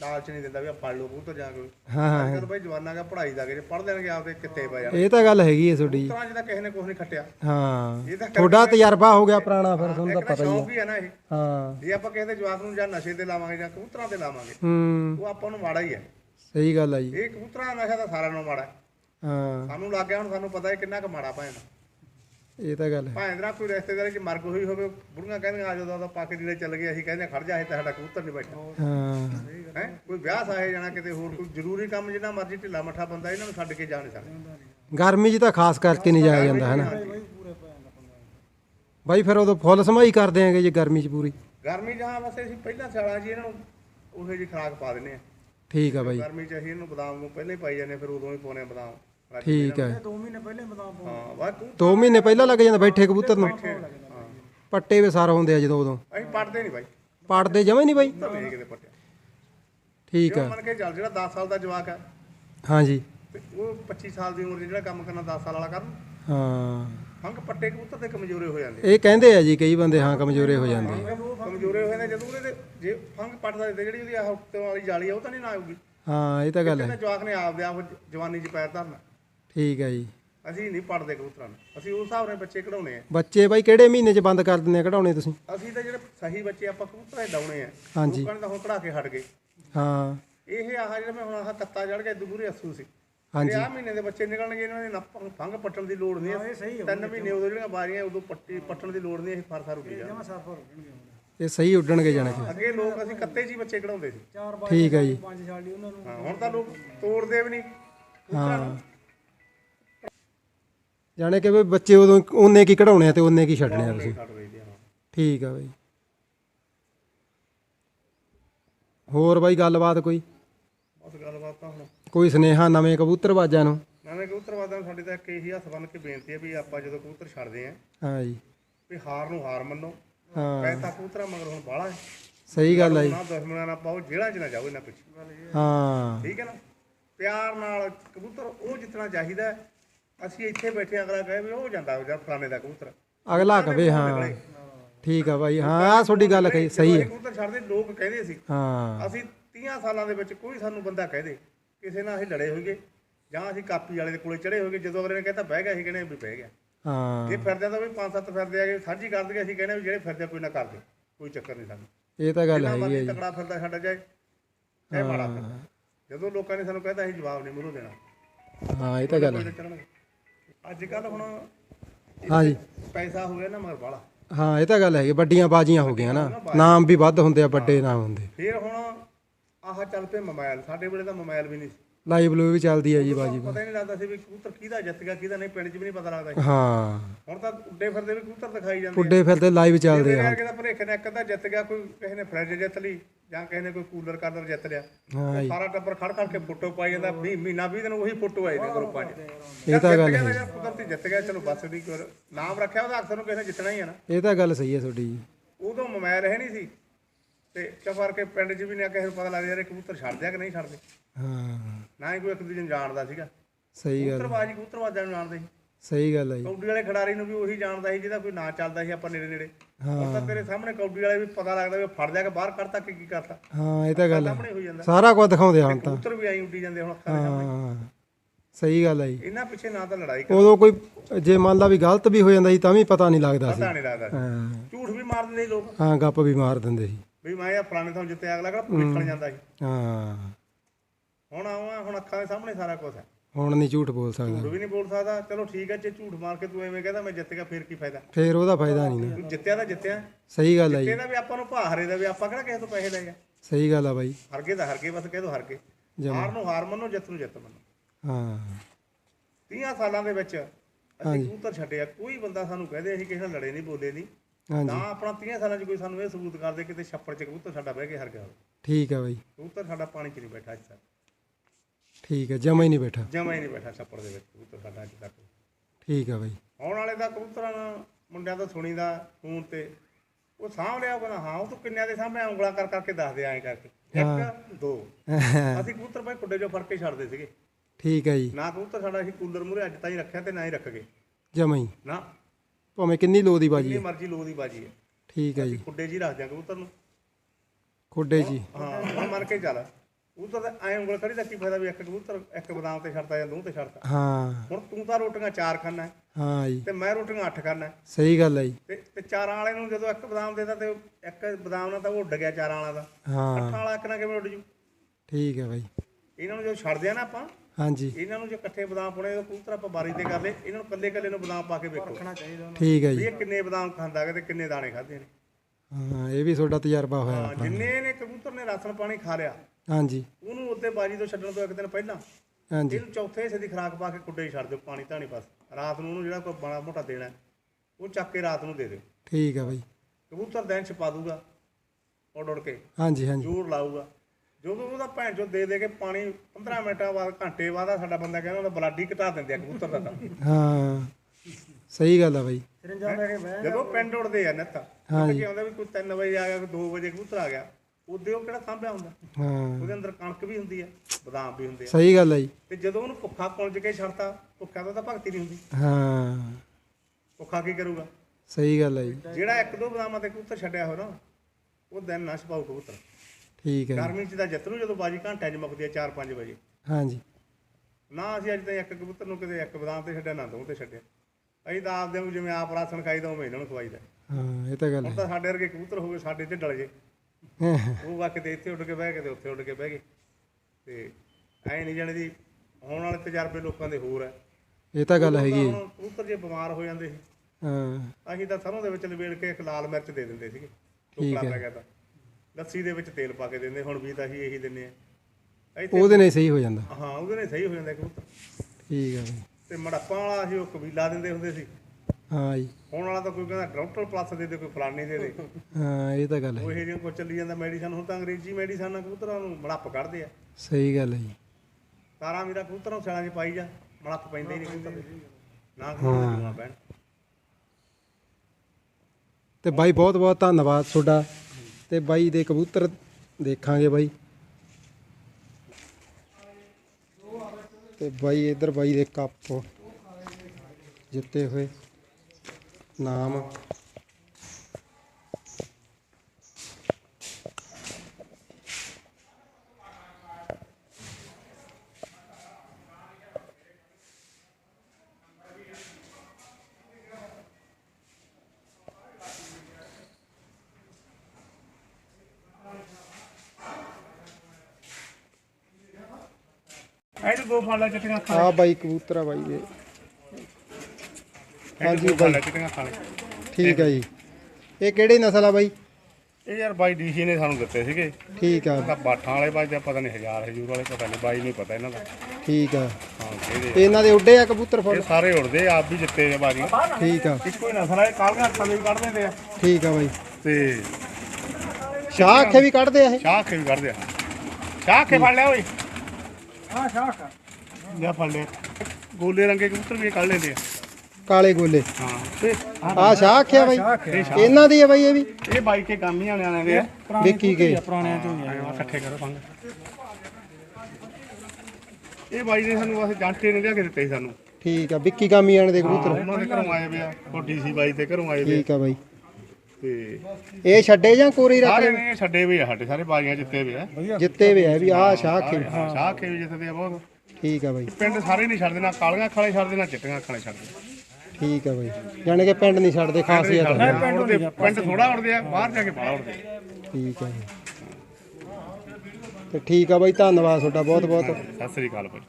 ਲਾਲਚ ਨਹੀਂ ਦਿੰਦਾ ਵੀ ਆ ਪੜ ਲਓ ਕਬੂਤਰ ਜਾਂ ਕੋਈ। ਹਾਂ ਹਾਂ। ਕੱਲ੍ਹ ਬਈ ਜਵਾਨਾਂ ਦਾ ਪੜ੍ਹਾਈ ਦਾ ਕਿ ਜੇ ਪੜ੍ਹ ਲੈਣਗੇ ਆਪਦੇ ਕਿੱਤੇ ਪੈ ਜਾਣ ਇਹ ਤਾਂ ਗੱਲ ਹੈਗੀ ਹੈ ਤੁਹਾਡੀ। ਤਰ੍ਹਾਂ ਜਿਹਦਾ ਕਿਸੇ ਨੇ ਕੁਝ ਨਹੀਂ ਖੱਟਿਆ। ਹਾਂ। ਤਾਂ ਤੁਹਾਡਾ ਤਜਰਬਾ ਹੋ ਗਿਆ ਪੁਰਾਣਾ ਫਿਰ ਤੁਹਾਨੂੰ ਤਾਂ ਇੱਕ ਪਤਾ ਹੀ ਹੈ ਸ਼ੌਂਕ ਹੀ ਹੈ ਨਾ ਇਹ। ਹਾਂ। ਜੇ ਆਪਾਂ ਕਿਸੇ ਦੇ ਜਵਾਕ ਨੂੰ ਜਾਂ ਨਸ਼ੇ ਤੇ ਲਾਵਾਂਗੇ ਜਾਂ ਕਬੂਤਰਾਂ ਤੇ ਲਾਵਾਂਗੇ ਹੂੰ। ਉਹ ਆਪਾਂ ਨੂੰ ਮਾੜਾ ਹੀ ਹੈ ਸਹੀ ਗੱਲ ਹੈ ਜੀ। ਇਹ ਕਬੂਤਰਾਂ ਦਾ ਨਸ਼ਾ ਤਾਂ ਸਾਰਿਆਂ ਨੂੰ ਮਾੜਾ ਹੈ। ਹਾਂ। ਸਾਨੂੰ ਲੱਗ ਗਿਆ ਹੁਣ ਸਾਨੂੰ ਪਤਾ ਹੈ ਕਿੰਨਾ ਕੁ ਮਾੜਾ ਭਾਵੇਂ ਇਹ ਤਾਂ ਗੱਲ ਹੈ। ਦਾ ਕੋਈ ਰਿਸ਼ਤੇਦਾਰੀ ਚ ਮਰਗ ਹੋਈ ਹੋਵੇ ਬੁੜੀਆਂ ਕਹਿੰਦੀਆਂ ਆ ਜਦੋਂ ਦਾ ਪੱਕ ਜਿਹੜੇ ਚੱਲ ਗਏ ਅਸੀਂ ਕਹਿੰਦੇ ਖੜ ਜਾ ਇਹ ਤਾਂ ਸਾਡਾ ਕਬੂਤਰ ਨਹੀਂ ਬੈਠਾ। ਹਾਂ। ਹੈ? ਕੋਈ ਵਿਆਹ ਸਾਹੇ ਜਾਣਾ ਕਿਤੇ ਹੋਰ ਕੋਈ ਜ਼ਰੂਰੀ ਕੰਮ ਜਿੰਨਾ ਮਰਜ਼ੀ ਢਿੱਲਾ ਮੱਠਾ ਬੰਦਾ ਇਹਨਾਂ ਨੂੰ ਛੱਡ ਕੇ ਜਾ ਨਹੀਂ ਸਕਦਾ। ਗਰਮੀ 'ਚ ਤਾਂ ਖਾਸ ਕਰਕੇ ਨਹੀਂ ਜਾਇਆ ਜਾਂਦਾ ਹੈ ਨਾ ਬਈ ਫਿਰ ਉਦੋਂ ਫੁੱਲ ਸਮਾਈ ਕਰਦੇ ਆਂਗੇ ਜੀ ਗਰਮੀ 'ਚ ਪੂਰੀ। ਗਰਮੀ ਜਹਾਂ ਬਸ ਅਸੀਂ ਪਹਿਲਾਂ ਸਿਆਲਾਂ ਹੀ ਇਹਨਾਂ ਨੂੰ ਉਹੇ ਜੀ ਖਰਾਕ ਪਾ ਦਿੰਦੇ ਆ। ਠੀਕ ਆ ਬਾਈ। ਗਰਮੀ 'ਚ ਅਸੀਂ ਇਹਨੂੰ ਬਦਾਮ ਨੂੰ ਪਹਿਲਾਂ ਹੀ ਪਾਈ ਜਾਂਦੇ ਫਿਰ ਉਦੋਂ ਹੀ ਪਾਉਣੇ ਆ ਬਦਾਮ। ਕੇ ਠੀਕ ਹੈ। ਇਹ 2 ਮਹੀਨੇ ਪਹਿਲੇ ਬਦਾਮ ਪਾਉਂ ਹਾਂ ਵਾ ਤੂੰ 2 ਮਹੀਨੇ ਪਹਿਲਾਂ ਲੱਗ ਜਾਂਦਾ ਬੈਠੇ ਕਬੂਤਰ ਨੂੰ। ਹਾਂ ਪੱਟੇ ਵੀ ਸਾਰ ਹੁੰਦੇ ਆ ਜਦੋਂ ਉਦੋਂ। ਅਸੀਂ ਪੜਦੇ ਨਹੀਂ ਬਾਈ। ਪਾੜਦੇ ਜਮੇ ਨਹੀਂ ਬਾਈ। ਤਾਂ ਵੇਖ ਕਿਤੇ ਪੱਟਿਆ। ਠੀਕ ਆ ਮੰਨ ਕੇ ਚੱਲ ਜਿਹੜਾ 10 ਸਾਲ ਦਾ ਜਵਾਕ ਹੈ। ਹਾਂਜੀ। ਉਹ 25 ਸਾਲ ਦੀ ਉਮਰ 'ਚ ਜਿਹੜਾ ਕੰਮ ਕਰਨਾ 10 ਸਾਲ ਵਾਲਾ ਕਰਨ। ਹਾਂ। ਫੰਗ ਪੱਟੇ ਕਬੂਤਰ ਤੇ ਕਮਜ਼ੋਰੇ ਹੋ ਜਾਂਦੇ ਇਹ ਕਹਿੰਦੇ ਆ ਜੀ ਕਈ ਬੰਦੇ ਹਾਂ ਕਮਜ਼ੋਰੇ ਹੋ ਜਾਂਦੇ ਕਮਜ਼ੋਰੇ ਹੋਏ ਨੇ ਜਦੋਂ ਉਹਦੇ ਤੇ ਜੇ ਫੰਗ ਪੱਟਦਾ ਤੇ ਜਿਹੜੀ ਉਹਦੀ ਆਹ ਉੱਤੇ ਵਾਲੀ ਜਾਲੀ ਆ ਉਹ ਤਾਂ ਨਹੀਂ ਨਾ ਆਊਗੀ। ਹਾਂ ਇਹ ਤਾਂ ਗੱਲ ਕਹਿੰਦਾ ਹੈ ਜਵਾਕ ਨੇ ਆਪਦੇ ਆਪ ਜਵਾਨੀ 'ਚ ਪੈਰ ਧਰਨਾ। ਠੀਕ ਹੈ ਜੀ। ਅਸੀਂ ਨਹੀਂ ਪੜਦੇ ਕਬੂਤਰਾਂ ਨੂੰ। ਅਸੀਂ ਉਸ ਹਿਸਾਬ ਨਾਲ ਬੱਚੇ ਕਢਾਉਣੇ ਆ। ਬੱਚੇ ਬਾਈ ਕਿਹੜੇ ਮਹੀਨੇ 'ਚ ਬੰਦ ਕਰ ਦਿੰਦੇ ਆ ਕਢਾਉਣੇ ਤੁਸੀਂ? ਅਸੀਂ ਤਾਂ ਜਿਹੜੇ ਸਹੀ ਬੱਚੇ ਆਪਾਂ ਕਬੂਤਰਾਂ ਦੇ ਡਾਉਣੇ ਆ। ਹਾਂਜੀ। ਲੋਕਾਂ ਨੇ ਤਾਂ ਹੁਣ ਕਢਾ ਕੇ ਹਟ ਗਏ। ਹਾਂ। ਇਹ ਆਹ ਜਿਹੜਾ ਮੈਂ ਹੁਣ ਆਹ ਕੱਤਾ ਚੜ ਗਿਆ ਦੂਰੇ ਅਸੂ ਸੀ। ਹਾਂਜੀ। ਆਹ ਮਹੀਨੇ ਦੇ ਬੱਚੇ ਨਿਕਲਣਗੇ ਇਹਨਾਂ ਦੇ ਫੰਗ ਪੱਟਣ ਦੀ ਲੋੜ ਨਹੀਂ ਇਹ ਸਹੀ ਤਿੰਨ ਮਹੀਨੇ ਉਦੋਂ ਜਿਹੜੀਆਂ ਬਾਰੀਆਂ ਉਦੋਂ ਪੱਟੀ ਪੱਟਣ ਦੀ ਲੋੜ ਨਹੀਂ ਇਹ ਫਰਸਾ ਰੁਕੀ ਜਾ ਹੁਣ। ਇਹ ਸਹੀ ਉੱਡਣਗੇ ਜਾਣੇ ਕਿ ਅੱਗੇ ਲੋਕ ਅਸੀਂ ਕੱਤੇ 'ਚ ਹੀ ਬੱਚੇ ਕਢਾਉਂਦੇ ਸੀ। ਠੀਕ ਹੈ ਜੀ। ਪੰਜ ਸਾਲ ਦੀ ਉਹਨਾਂ ਨੂੰ। ਹਾਂ ਹੁਣ ਤਾਂ ਲੋਕ ਤੋੜਦੇ ਵੀ ਨਹੀਂ। ਹਾਂ। ਜਾਣੇ ਕਿ ਵੀ ਬੱਚੇ ਉਦੋਂ ਉਹਨੇ ਕੀ ਕਢਾਉਣੇ ਆ ਤੇ ਉਹਨੇ ਕੀ ਛੱਡਣੇ ਆ ਤੁਸੀਂ। ਛੱਡ ਦਈਦੇ ਆ ਠੀਕ ਆ ਬਾਈ। ਹੋਰ ਬਾਈ ਗੱਲਬਾਤ ਕੋਈ? ਬਸ ਗੱਲਬਾਤ ਤਾਂ ਹੁਣ। ਕੋਈ ਸੁਨੇਹਾ ਨਵੇਂ ਕਬੂਤਰਬਾਜ਼ਾਂ ਨੂੰ? ਨਵੇਂ ਕਬੂਤਰਵਾਦਾਂ ਨੂੰ ਸਾਡੀ ਤਾਂ ਇੱਕ ਇਹੀ ਹੱਥ ਬੰਨ ਕੇ ਬੇਨਤੀ ਹੈ ਵੀ ਆਪਾਂ ਜਦੋਂ ਕਬੂਤਰ ਛੱਡਦੇ ਆਂ ਹਾਂ ਜੀ। ਵੀ ਹਾਰ ਨੂੰ ਹਾਰ ਮੰਨੋ। ਹਾਂ। ਪੈਸਾ ਕਬੂਤਰਾਂ ਮਗਰ ਹੁਣ ਬਾਹਲਾ ਹੈ। ਸਹੀ ਗੱਲ ਆ ਜੀ। ਨਾ ਦੁਸ਼ਮਣਾਂ ਨਾਲ ਪਾਓ ਜਿਹੜਾ ਚ ਨਾ ਜਾਓ ਇਹਨਾਂ ਪਿੱਛੇ। ਹਾਂ। ਠੀਕ ਹੈ ਨਾ? ਪਿਆਰ ਨਾਲ ਕਬੂਤਰ ਉਹ ਜਿੱਤਣਾ ਚਾਹੀਦਾ ਹੈ। ਅਸੀਂ ਇੱਥੇ ਬੈਠੇ ਅਗਲਾ ਕਹੇ ਵੀ ਉਹ ਜਾਂਦਾ ਜਾਂ ਫਲਾਣੇ ਦਾ ਕਬੂਤਰ। ਅਗਲਾ ਕਵੇ ਹਾਂ। ਠੀਕ ਆ ਬਾਈ ਹਾਂ ਆਹ ਤੁਹਾਡੀ ਗੱਲ ਕਹੀ ਸਹੀ ਹੈ। ਕਬੂਤਰ ਛੱਡਦੇ ਲੋਕ ਕਹਿੰਦੇ ਸੀ ਹਾਂ। ਅਸੀਂ 30 ਸਾਲਾਂ ਦੇ ਵਿੱਚ ਕੋਈ ਸਾਨੂੰ ਬੰਦਾ ਕਹਿ ਦੇ ਕਿਸੇ ਨਾਲ ਅਸੀਂ ਲੜੇ ਹੋਈਏ ਜਾਂ ਅਸੀਂ ਕਾਪੀ ਵਾਲੇ ਦੇ ਕੋਲੇ ਚੜੇ ਹੋਈਏ ਜਦੋਂ ਅਗਲੇ ਨੇ ਕਹਿੰਦਾ ਬਹਿ ਗਿਆ ਅਸੀਂ ਕਹਿੰਦੇ ਵੀ ਬਹਿ ਗਿਆ। ਹਾਂ। ਜੇ ਫਿਰਦੇ ਤਾਂ ਵੀ ਪੰਜ ਸੱਤ ਫਿਰਦੇ ਆਗੇ ਸਾਂਝੀ ਕਰ ਦਈਏ ਅਸੀਂ ਕਹਿੰਦੇ ਵੀ ਜਿਹੜੇ ਫਿਰਦੇ ਆ, ਕੋਈ ਨਾ ਕਰਦੇ ਕੋਈ ਚੱਕਰ ਨਹੀਂ ਸਾਨੂੰ। ਇਹ ਤਾਂ ਗੱਲ ਹੈਗੀ ਹੈ ਜੀ। ਤਕੜਾ ਫਿਰਦਾ ਸਾਡਾ ਜਾਏ ਇਹ ਮਾੜਾ ਜਦੋਂ ਲੋਕਾਂ ਨੇ ਸਾਨੂੰ ਕਹਿੰਦਾ ਅਸੀਂ ਜਵਾਬ ਨਹੀਂ ਮੂਹਰੋਂ ਦੇਣਾ। ਹਾਂ ਇਹ ਤਾਂ ਗੱਲ ਹੈ। ਅੱਜ ਕੱਲ ਹੁਣ ਹਾਂ ਜੀ ਪੈਸਾ ਹੋ ਗਿਆ ਨਾ ਮਗਰ ਹਾਂ ਇਹ ਤਾਂ ਗੱਲ ਹੈਗੀ ਵੱਡੀਆਂ ਬਾਜੀਆਂ ਹੋ ਗਈਆਂ ਨਾ। ਨਾਮ ਵੀ ਵੱਧ ਹੁੰਦੇ ਆ ਵੱਡੇ ਨਾਮ ਹੁੰਦੇ। ਫਿਰ ਹੁਣ ਆਹ ਚੱਲ ਪਏ ਮੋਬਾਈਲ ਸਾਡੇ ਵੇਲੇ ਤਾਂ ਮੋਬਾਈਲ ਵੀ ਨਹੀਂ ਸੀ। ਲਾਈਵ ਲੂ ਵੀ ਚੱਲਦੀ ਹੈ ਜੀ ਬਾਜੀ। ਪਤਾ ਹੀ ਨਹੀਂ ਲੱਗਦਾ ਸੀ ਵੀ ਕਬੂਤਰ ਕਿਹਦਾ ਜਿੱਤ ਗਿਆ ਕਿਹਦਾ ਨਹੀਂ ਪਿੰਡ 'ਚ ਵੀ ਨਹੀਂ ਪਤਾ ਲੱਗਦਾ। ਹਾਂ। ਹੁਣ ਤਾਂ ਉੱਡੇ ਫਿਰਦੇ ਵੀ ਕਬੂਤਰ ਦਿਖਾਈ ਜਾਂਦੇ ਪੁੱਡੇ ਫਿਰਦੇ ਲਾਈਵ ਚੱਲਦੇ ਆ। ਵਰਗੇ ਦਾ ਭਰੇਖ ਨੇ ਇੱਕ ਅੱਧਾ ਜਿੱਤ ਗਿਆ ਕੋਈ ਕਿਸੇ ਨੇ ਫਰਿੱਜ ਜਿੱਤ ਲਈ ਜਾਂ ਕਿਸੇ ਨੇ ਕੋਈ ਕੂਲਰ ਕਾਲਰ ਜਿੱਤ ਲਿਆ। ਹਾਂ ਉਹ ਸਾਰਾ ਟੱਬਰ ਖੜ ਖੜ ਕੇ ਫੋਟੋ ਪਾਈ ਜਾਂਦਾ 20 ਮਹੀਨਾ 20 ਦਿਨ ਉਹੀ ਫੋਟੋ ਆਈ ਨੇ ਗਰੁੱਪਾਂ 'ਚ। ਇਹ ਤਾਂ ਗੱਲ ਹੈ। ਕੁਦਰਤੀ ਜਿੱਤ ਗਿਆ ਚਲੋ ਬਸ ਦੀ ਨਾਮ ਰੱਖਿਆ ਉਹਦਾ ਅਕਸਰ ਨੂੰ ਕਿਸੇ ਨੇ ਜਿੱਤਣਾ ਹੀ ਹੈ ਨਾ। ਇਹ ਤਾਂ ਗੱਲ ਸਹੀ ਹੈ ਤੁਹਾਡੀ ਜੀ। ਉਦੋਂ ਮੋਬਾਈਲ ਹੈ ਨਹੀਂ ਸੀ ਤੇ ਚੁੱਪ ਕਰਕੇ ਪਿੰਡ 'ਚ ਵੀ ਨਾ ਕਿਸੇ ਨੂੰ ਪਤਾ ਲੱਗਦਾ ਯਾਰ ਇਹ ਕਬੂਤਰ ਛੱਡਦੇ ਆ ਕਿ ਨਹੀਂ ਛੱਡਦੇ? ਹਾਂ। ਨਾ ਹੀ ਕੋਈ ਇੱਕ ਦੂਜੇ ਨੂੰ ਜਾਣਦਾ ਸੀਗਾ। ਸਹੀ ਗੱਲ। ਕਬੂਤਰਬਾਜੀ ਕਬੂਤਰਬਾਜ਼ਾਂ ਨੂੰ ਜਾਣਦੇ ਸੀ। ਸਹੀ ਗੱਲ ਹੈ ਜੀ। ਕੌਡੀ ਵਾਲੇ ਖਿਡਾਰੀ ਨੂੰ ਵੀ ਉਹੀ ਜਾਣਦਾ ਸੀ ਜਿਹਦਾ ਕੋਈ ਨਾਂ ਚੱਲਦਾ ਸੀ ਆਪਾਂ ਨੇੜੇ ਨੇੜੇ। ਹੁਣ ਤਾਂ ਤੇਰੇ ਸਾਹਮਣੇ ਕੌਡੀ ਵਾਲੇ ਵੀ ਪਤਾ ਲੱਗਦਾ ਵੀ ਫੜ ਲਿਆ ਕੇ ਬਾਹਰ ਕੱਢਤਾ ਕਿ ਕੀ ਕਰਤਾ। ਹਾਂ ਇਹ ਤਾਂ ਗੱਲ ਹੈ ਸਾਹਮਣੇ ਜਾਂਦਾ। ਸਾਰਾ ਕੁਝ ਦਿਖਾਉਂਦੇ ਹੁਣ ਤਾਂ। ਕਬੂਤਰ ਵੀ ਆਈ ਉੱਡੀ ਜਾਂਦੇ ਹੁਣ ਅੱਖਾਂ ਦੇ ਸਾਹਮਣੇ। ਹਾਂ। ਸਹੀ ਗੱਲ ਹੈ ਜੀ। ਇਹਨਾਂ ਪਿੱਛੇ ਨਾ ਤਾਂ ਲੜਾਈ ਕਰ ਉਦੋਂ ਕੋਈ ਜੇ ਮੰਨ ਲਾ ਵੀ ਗਲਤ ਵੀ ਹੋ ਜਾਂਦਾ ਸੀ ਤਾਂ ਵੀ ਪਤਾ ਨਹੀਂ ਲੱਗਦਾ ਸੀ। ਪਤਾ ਨਹੀਂ ਲੱਗਦਾ। ਹਾਂ। ਝੂਠ ਵੀ ਮਾਰ ਦਿੰਦੇ ਲੋਕ। ਹਾਂ ਗੱਪ ਵੀ ਮਾਰ ਦਿੰਦੇ ਸੀ। ਵੀ ਮੈਂ ਆ ਫਲਾਣੇ ਤੋਂ ਜਿੱਤੇ ਅਗਲਾ ਕਿਹੜਾ ਵਿਖਣ ਜਾਂਦਾ ਸੀ। ਹਾਂ। ਹੁਣ ਆਉਂ ਹੁਣ ਅੱਖਾਂ ਦੇ ਸਾਹਮਣੇ ਸਾਰਾ ਕੁਝ ਹੈ। ਹੁਣ ਨਹੀਂ ਝੂਠ ਬੋਲ ਸਕਦਾ। ਝੂਠ ਵੀ ਨਹੀਂ ਬੋਲ ਸਕਦਾ। ਚਲੋ ਠੀਕ ਹੈ ਜੇ ਝੂਠ ਮਾਰ ਕੇ ਤੂੰ ਐਵੇਂ ਕਹਿੰਦਾ ਮੈਂ ਜਿੱਤ ਗਿਆ ਫੇਰ ਕੀ ਫਾਇਦਾ? ਫੇਰ ਉਹਦਾ ਫਾਇਦਾ ਨਹੀਂ ਨਾ। ਤੂੰ ਜਿੱਤਿਆ ਤਾਂ ਜਿੱਤਿਆ। ਸਹੀ ਗੱਲ ਹੈ ਜੀ। ਇਹਦਾ ਵੀ ਆਪਾਂ ਨੂੰ ਭਾ ਹਰੇ ਦਾ ਵੀ ਆਪਾਂ ਕਿਹੜਾ ਕਿਸੇ ਤੋਂ ਪੈਸੇ ਲਏ ਆ? ਸਹੀ ਗੱਲ ਆ ਬਾਈ। ਹਰ ਗਏ ਤਾਂ ਹਰ ਗਏ ਬਸ ਕਹਿ ਦੋ ਹਰ ਗਏ ਹਾਰ ਨੂੰ ਹਾਰ ਮੰਨੋ ਜਿੱਤ ਨੂੰ ਜਿੱਤ ਮੰਨੋ। ਹਾਂ। 30 ਸਾਲਾਂ ਦੇ ਵਿੱਚ ਅਸੀਂ ਕਬੂਤਰ ਛੱਡਿਆ ਕੋਈ ਬੰਦਾ ਸਾਨੂੰ ਕਹਦੇ ਅਸੀਂ ਕਿਸੇ ਨਾਲ ਲੜੇ ਨਹੀਂ ਬੋਲੇ ਨਹੀਂ। ਨਾ ਆਪਣਾ 30 ਸਾਲਾਂ 'ਚ ਕੋਈ ਸਾਨੂੰ ਇਹ ਸਬੂਤ ਕਰ ਦੇ ਕਿਤੇ ਛੱਪੜ 'ਚ ਕਬੂਤਰ ਸਾਡਾ ਬਹਿ ਕੇ ਹਰ ਗਿਆ ਹੋਵੇ। ਠੀਕ ਆ ਬਾਈ। ਕਬੂਤਰ ਸਾਡਾ ਪਾਣੀ 'ਚ ਨਹੀਂ ਬੈਠਾ ਅੱਜ ਤੱਕ। ਠੀਕ ਹੈ ਜਮਾ ਹੀ ਨਹੀਂ ਬੈਠਾ। ਜਮਾ ਹੀ ਨਹੀਂ ਬੈਠਾ ਛੱਪੜ ਦੇ ਵਿੱਚ ਕਬੂਤਰ ਸਾਡਾ ਅੱਜ ਤੱਕ। ਠੀਕ ਆ ਬਾਈ। ਆਉਣ ਵਾਲੇ ਦਾ ਕਬੂਤਰਾਂ ਮੁੰਡਿਆਂ ਤੋਂ ਸੁਣੀਦਾ ਫੋਨ ਤੇ ਉਹ ਸਾਂਭ ਲਿਆ ਕਹਿੰਦਾ ਹਾਂ ਉਹ ਤੂੰ ਕਿੰਨਿਆਂ ਦੇ ਸਾਹਮਣੇ ਉਂਗਲਾਂ ਕਰ ਕਰਕੇ ਦੱਸ ਦੇ ਐਂ ਕਰਕੇ। ਇੱਕ ਦੋ। ਅਸੀਂ ਕਬੂਤਰ ਭਾਈ ਕੁੱਡੇ 'ਚੋਂ ਫੜ ਕੇ ਛੱਡਦੇ ਸੀਗੇ। ਠੀਕ ਹੈ ਜੀ। ਨਾ ਕਬੂਤਰ ਸਾਡਾ ਅਸੀਂ ਕੂਲਰ ਮੂਰੇ ਅੱਜ ਤਾਈਂ ਰੱਖਿਆ ਤੇ ਨਾ ਹੀ ਰੱਖ ਗਏ। ਜਮਾ ਹੀ। ਨਾ। ਭਾਵੇਂ ਕਿੰਨੀ ਲੋ ਦੀ ਬਾਜੀ ਜਿੰਨੀ ਹੈ ਮਰਜ਼ੀ ਲੋ ਦੀ ਬਾਜੀ ਹੈ। ਠੀਕ ਹੈ ਜੀ। ਖੁੱਡੇ ਜੀ ਰੱਖ ਦਿਆਂ ਕਬੂਤਰ ਨੂੰ। ਖੁੱਡੇ ਜੀ। ਹਾਂ ਹੁਣ ਮੰਨ ਕੇ ਚੱਲ ਕਬੂਤਰ ਤਾਂ ਐਂ ਉਂਗਲ ਖੜੀ ਦਾ ਕੀ ਫਾਇਦਾ ਵੀ ਇੱਕ ਕਬੂਤਰ ਇੱਕ ਬਦਾਮ ਤੇ ਛੱਡਦਾ ਜਾਂ ਦੋ ਤੇ ਛੱਡਦਾ। ਹਾਂ। ਹੁਣ ਤੂੰ ਤਾਂ ਰੋਟੀਆਂ ਚਾਰ ਖਾਣਾ ਹੈ, ਹਾਂ ਜੀ। ਤੇ ਮੈਂ ਰੋਟੀਆਂ ਅੱਠ ਖਾਣਾ। ਸਹੀ ਗੱਲ ਹੈ ਜੀ। ਤੇ ਤੇ ਚਾਰਾਂ ਵਾਲੇ ਨੂੰ ਜਦੋਂ ਇੱਕ ਬਦਾਮ ਦੇਦਾ ਤੇ ਇੱਕ ਬਦਾਮ ਨਾਲ ਤਾਂ ਉਹ ਉੱਡ ਗਿਆ ਚਾਰਾਂ ਵਾਲਾ ਦਾ। ਹਾਂ। ਅੱਠਾਂ ਵਾਲਾ ਇੱਕ ਨਾਲ ਕਿਵੇਂ ਉੱਡ ਜੂ? ਠੀਕ ਹੈ ਬਾਈ। ਇਹਨਾਂ ਨੂੰ ਜਦੋਂ ਛੱਡਦੇ ਆ ਨਾ ਆਪਾਂ ਹਾਂਜੀ। ਇਹਨਾਂ ਨੂੰ ਜੇ ਇਕੱਠੇ ਬਦਾਮ ਪਾਉਣੇ ਤਾਂ ਕਬੂਤਰ ਆਪਾਂ ਬਾਰੀ ਤੇ ਕਰ ਲਏ। ਇਹਨਾਂ ਨੂੰ ਕੱਲੇ ਕੱਲੇ ਨੂੰ ਬਦਾਮ ਪਾ ਕੇ ਵੇਖੋ। ਠੀਕ ਹੈ ਵੀ ਜੀ ਇਹ ਕਿੰਨੇ ਬਦਾਮ ਖਾਂਦਾ ਹੈ ਤੇ ਕਿੰਨੇ ਦਾਣੇ ਖਾਦੇ ਨੇ। ਹਾਂ ਇਹ ਵੀ ਤੁਹਾਡਾ ਤਜਰਬਾ ਹੋਇਆ ਹਾਂ ਜਿੰਨੇ ਨੇ ਕਬੂਤਰ ਨੇ ਰਾਸ਼ਨ ਪਾਣੀ ਖਾ ਲਿਆ। ਹਾਂਜੀ। ਉਹਨੂੰ ਉੱਤੇ ਬਾਜੀ ਤੋਂ ਛੱਡਣ ਤੋਂ ਇੱਕ ਦਿਨ ਪਹਿਲਾਂ ਹਾਂਜੀ। ਇਹਨੂੰ ਚੌਥੇ ਹਿੱਸੇ ਦੀ ਖੁਰਾਕ ਪਾ ਕੇ ਕੁੱਡੇ 'ਚ ਛੱਡ ਦਿਓ ਪਾਣੀ ਧਾਣੀ ਪਾਸ ਰਾਤ ਨੂੰ ਉਹਨੂੰ ਜਿਹੜਾ ਕੋਈ ਬੜਾ ਮੋਟਾ ਦੇਣਾ ਹੈ, ਉਹ ਚੱਕ ਕੇ ਰਾਤ ਨੂੰ ਦੇ ਦਿਓ। ਠੀਕ ਹੈ ਬਾਈ। ਕਬੂਤਰ ਦਿਨ ਚ ਪਾ ਦੂਗਾ ਉੱਡ ਉੱਡ ਕੇ। ਹਾਂਜੀ ਹਾਂਜੀ। ਜੋਰ ਲਾਊਗਾ। ਜਦੋਂ ਉਹਦਾ ਭੈਣ ਚੋ ਦੇ ਦੇ ਕੇ ਪਾਣੀ 15 ਮਿੰਟਾਂ ਬਾਅਦ ਘੰਟੇ ਬਾਅਦ ਆ ਸਾਡਾ ਬੰਦਾ ਕਹਿੰਦਾ ਉਹਦਾ ਬਲੱਡ ਹੀ ਘਟਾ ਦਿੰਦੇ ਆ ਕਬੂਤਰ ਦਾ ਤਾਂ। ਹਾਂ ਸਹੀ ਗੱਲ ਆ ਬਾਈ। ਜਦੋਂ ਪਿੰਡ ਉੱਡਦੇ ਆ ਨੱਤ। ਕੀ ਆਉਂਦਾ ਵੀ ਕੋਈ 3 ਵਜੇ ਆ ਗਿਆ ਕੋਈ 2 ਵਜੇ ਕਬੂਤਰ ਆ ਗਿਆ ਉਹਦੇ ਉਹ ਕਿਹੜਾ ਸਾਂਭਿਆ ਹੁੰਦਾ? ਹਾਂ। ਉਹਦੇ ਅੰਦਰ ਕਣਕ ਵੀ ਹੁੰਦੀ ਆ ਬਦਾਮ ਵੀ ਹੁੰਦੇ ਆ। ਸਹੀ ਗੱਲ ਹੈ ਜੀ। ਤੇ ਜਦੋਂ ਉਹਨੂੰ ਭੁੱਖਾ ਪੁੰਜ ਕੇ ਛੱਡਤਾ ਭੁੱਖਾ ਤਾਂ ਤਾਂ ਭਗਤੀ ਨਹੀਂ ਹੁੰਦੀ। ਹਾਂ। ਭੁੱਖਾ ਕੀ ਕਰੂਗਾ? ਸਹੀ ਗੱਲ ਹੈ ਜੀ। ਜਿਹੜਾ ਇੱਕ ਦੋ ਬਦਾਮਾਂ ਤੇ ਕਬੂਤਰ ਛੱਡਿਆ ਹੋ ਨਾ ਉਹ ਦਿਨ ਨਾ ਛਪਾਊ ਕਬੂਤਰ। ਠੀਕ ਹੈ। ਗਰਮੀ ਚ ਤਾਂ ਜਿੱਤ ਨੂੰ ਜਦੋਂ ਬਾਜੀ ਘੰਟਿਆਂ ਚ ਮੁੱਕਦੀ ਆ 4-5 ਵਜੇ। ਹਾਂਜੀ। ਨਾ ਅਸੀਂ ਅੱਜ ਤਾਈਂ ਇੱਕ ਕਬੂਤਰ ਨੂੰ ਕਿਤੇ ਇੱਕ ਬਦਾਮ ਤੇ ਛੱਡਿਆ ਨਾ ਦੋ ਤੇ ਛੱਡਿਆ। ਅਸੀਂ ਤਾਂ ਆਪਦੇ ਨੂੰ ਜਿਵੇਂ ਆਪ ਰਾਸ਼ਨ ਖਾਈਦਾ ਉਵੇਂ ਇਹਨਾਂ ਨੂੰ ਖਵਾਈਦਾ ਹਾਂ ਇਹ ਤਾਂ ਗੱਲ ਹੈ। ਤਾਂ ਸਾਡੇ ਵਰਗੇ ਕਬੂਤਰ ਹੋਵੇ ਸਾਡੇ ਤੇ ਡਲ ਜੇ ਉਹ ਵਾ ਕਿਤੇ ਇੱਥੇ ਉੱਡ ਕੇ ਬਹਿ ਗਏ ਤੇ ਉੱਥੇ ਉੱਡ ਕੇ ਬਹਿ ਗਏ। ਤੇ ਐ ਨਹੀਂ ਜਾਣੇ ਦੀ ਆਉਣ ਵਾਲੇ ਤਜਰਬੇ ਲੋਕਾਂ ਦੇ ਹੋਰ ਐ ਇਹ ਤਾਂ ਗੱਲ ਹੈਗੀ ਹੈ। ਕਬੂਤਰ ਜੇ ਬਿਮਾਰ ਹੋ ਜਾਂਦੇ ਸੀ ਹਾਂ। ਅਸੀਂ ਤਾਂ ਸਰੋਂ ਦੇ ਵਿੱਚ ਲਵੇੜ ਕੇ ਇੱਕ ਲਾਲ ਮਿਰਚ ਦੇ ਦਿੰਦੇ ਸੀਗੇ। ਠੀਕ ਹੈ। ਲੱਸੀ ਦੇ ਵਿੱਚ ਤੇਲ ਪਾ ਕੇ ਦਿੰਦੇ ਹੁਣ ਵੀ ਤਾਂ ਅਸੀਂ ਇਹੀ ਦਿੰਨੇ ਆ ਇੱਥੇ ਉਹਦੇ ਨਾਲ ਸਹੀ ਹੋ ਜਾਂਦਾ। ਹਾਂ ਉਹਦੇ ਨਾਲ ਸਹੀ ਹੋ ਜਾਂਦਾ ਕਬੂਤਰ ਠੀਕ ਹੈ ਬਾਈ। ਤੇ ਮੜੱਪਾਂ ਵਾਲਾ ਅਸੀਂ ਉਹ ਕਬੀਲਾ ਦਿੰਦੇ ਹੁੰਦੇ ਸੀ। ਹਾਂ ਜੀ। ਹੁਣ ਵਾਲਾ ਤਾਂ ਕੋਈ ਕਹਿੰਦਾ ਡਾਕਟਰ ਪਲੱਸ ਦੇ ਦੇ ਕੋਈ ਫਲਾਨੀ ਦੇ ਦੇ। ਹਾਂ ਇਹ ਤਾਂ ਗੱਲ ਹੈ। ਉਹ ਇਹ ਜਿਹਾ ਕੁਝ ਚੱਲੀ ਜਾਂਦਾ ਮੈਡੀਸਨ ਹੁਣ ਤਾਂ ਅੰਗਰੇਜ਼ੀ ਮੈਡੀਸਨ ਨਾਲ ਕਬੂਤਰਾਂ ਨੂੰ ਮੜੱਪ ਕੱਢਦੇ ਆ। ਸਹੀ ਗੱਲ ਹੈ ਜੀ। ਤਾਰਾ ਮੇਰਾ ਕਬੂਤਰਾਂ ਨੂੰ ਸਿਆਲਾਂ 'ਚ ਪਾਈ ਜਾ ਮੜੱਪ ਪੈਂਦੇ ਹੀ ਨਹੀਂ ਕਬੂਤਰ। ਦੇ ਨਾ ਕਬੂਤਰ ਜੂਆਂ ਪੈਣ। ਤੇ ਬਾਈ ਬਹੁਤ ਬਹੁਤ ਧੰਨਵਾਦ ਤੁਹਾਡਾ। ਤੇ ਬਾਈ ਦੇ ਕਬੂਤਰ ਦੇਖਾਂਗੇ ਬਾਈ। ਤੇ ਬਾਈ ਇਧਰ ਬਾਈ ਦੇ ਕੱਪ ਜਿੱਤੇ ਹੋਏ। ਨਾਮ ਆ ਬਾਈ ਕਬੂਤਰ ਆ ਬਾਈ ਦੇ ਹਾਂਜੀ ਬਾਈ। ਚਿੱਟੀਆਂ ਠੀਕ ਹੈ ਜੀ। ਇਹ ਕਿਹੜੀ ਨਸਲ ਆ ਬਾਈ? ਇਹ ਯਾਰ ਬਾਈ ਡੀਸੀ ਨੇ ਸਾਨੂੰ ਦਿੱਤੇ ਸੀਗੇ। ਠੀਕ ਆ। ਤਾਂ ਬਾਠਾਂ ਵਾਲੇ ਬਾਈ ਦਾ ਪਤਾ ਨਹੀਂ ਹਜ਼ਾਰ ਹਜੂਰ ਵਾਲੇ ਪਤਾ ਨਹੀਂ ਬਾਈ ਨਹੀਂ ਪਤਾ ਇਹਨਾਂ ਦਾ। ਠੀਕ ਆ। ਹਾਂ ਕਿਹਦੇ ਤੇ ਇਹਨਾਂ ਦੇ ਉੱਡੇ ਆ ਕਬੂਤਰ ਇਹ ਫੁੱਲ ਸਾਰੇ ਉੜਦੇ ਆ, ਆਪ ਵੀ ਜਿੱਤੇ ਨੇ ਬਾਜੀ। ਠੀਕ ਆ। ਇੱਕੋ ਹੀ ਨਸਲ ਹੈ ਕਾਲੀਆਂ ਅੱਖਾਂ ਵੀ ਕੱਢ ਦਿੰਦੇ ਆ। ਠੀਕ ਆ ਬਾਈ। ਤੇ ਸ਼ਾਹ ਅੱਖੇ ਵੀ ਕੱਢਦੇ ਆ ਇਹ। ਸ਼ਾਹ ਕੇ ਵੀ ਕੱਢਦੇ ਆ। ਸ਼ਾਹ ਕੇ ਫੜ ਲਿਆ ਓਏ। ਹਾਂ ਸ਼ਾਖ ਲਿਆ ਫੜ ਲਿਆ। ਗੋਲੇ ਰੰਗੇ ਕਬੂਤਰ ਵੀ ਇਹ ਕੱਢ ਲੈਂਦੇ ਆ। ਕਾਲੇ ਗੋਲੇ। ਹਾਂ। ਤੇ ਆ ਸ਼ਾਹ ਅੱਖਿਆ ਬਾਈ ਇਹਨਾਂ ਦੀ ਆ ਬਾਈ ਇਹ ਵੀ। ਇਹ ਬਾਈ ਕੇ ਕੰਮ ਹੀ ਆਣੇ ਦੇ ਆ। ਵੇਖੀ ਗਏ। ਪੁਰਾਣਿਆਂ ਚੋਂ ਹੀ ਆ। ਇਕੱਠੇ ਕਰੋ ਪੰਗ ਇਹ ਬਾਈ ਨੇ ਸਾਨੂੰ ਅਸੀਂ ਜਾਂਟੇ ਨੇ ਲਿਆ ਕੇ ਦਿੱਤੇ ਸੀ ਸਾਨੂੰ। ਠੀਕ ਆ ਵਿੱਕੀ ਕਾਮੀਆਣ ਦੇ ਕਬੂਤਰ। ਉਹਨਾਂ ਦੇ ਘਰੋਂ ਆਏ ਵੇ ਆ। ਕੋਡੀ ਸੀ ਬਾਈ ਦੇ ਘਰੋਂ ਆਏ ਵੇ ਠੀਕ ਆ ਬਾਈ। ਤੇ ਇਹ ਛੱਡੇ ਜਾਂ ਕੋਰੀ ਰੱਖ ਸਾਰੇ ਨੇ ਛੱਡੇ ਵੀ ਆ ਸਾਡੇ ਸਾਰੇ ਬਾਜੀਆਂ ਜਿੱਤੇ ਵੀ ਆ। ਜਿੱਤੇ ਵੇ ਆ ਵੀ ਆ। ਸ਼ਾਹ ਹਾਂ, ਸ਼ਾਹ ਕੇ ਵੀ ਜਿੱਤਦੇ ਆ ਬਹੁਤ। ਠੀਕ ਆ ਬਾਈ। ਪਿੰਡ ਸਾਰੇ ਨਹੀਂ ਛੱਡਦੇ ਨਾ ਕਾਲੀਆਂ ਖਾਲੇ ਛੱਡਦੇ ਨਾ ਚਿੱਟੀਆਂ ਖਾਲੇ ਛੱਡਦੇ। ਠੀਕ ਆ ਬਾਈ। ਯਾਨੀ ਕਿ ਪਿੰਡ ਨਹੀਂ ਛੱਡਦੇ ਖਾਸੀਅਤ ਆ। ਪਿੰਡ ਉੜਦੇ ਪਿੰਡ ਥੋੜਾ ਉੜਦੇ ਆ ਬਾਹਰ ਜਾ ਕੇ ਬਾਹਰ ਉੜਦੇ ਆ। ਠੀਕ ਆ ਜੀ ਤੇ ਠੀਕ ਆ ਬਾਈ ਧੰਨਵਾਦ ਤੁਹਾਡਾ ਬਹੁਤ ਬਹੁਤ ਸਤਿ ਸ੍ਰੀ ਅਕਾਲ ਭਾਈ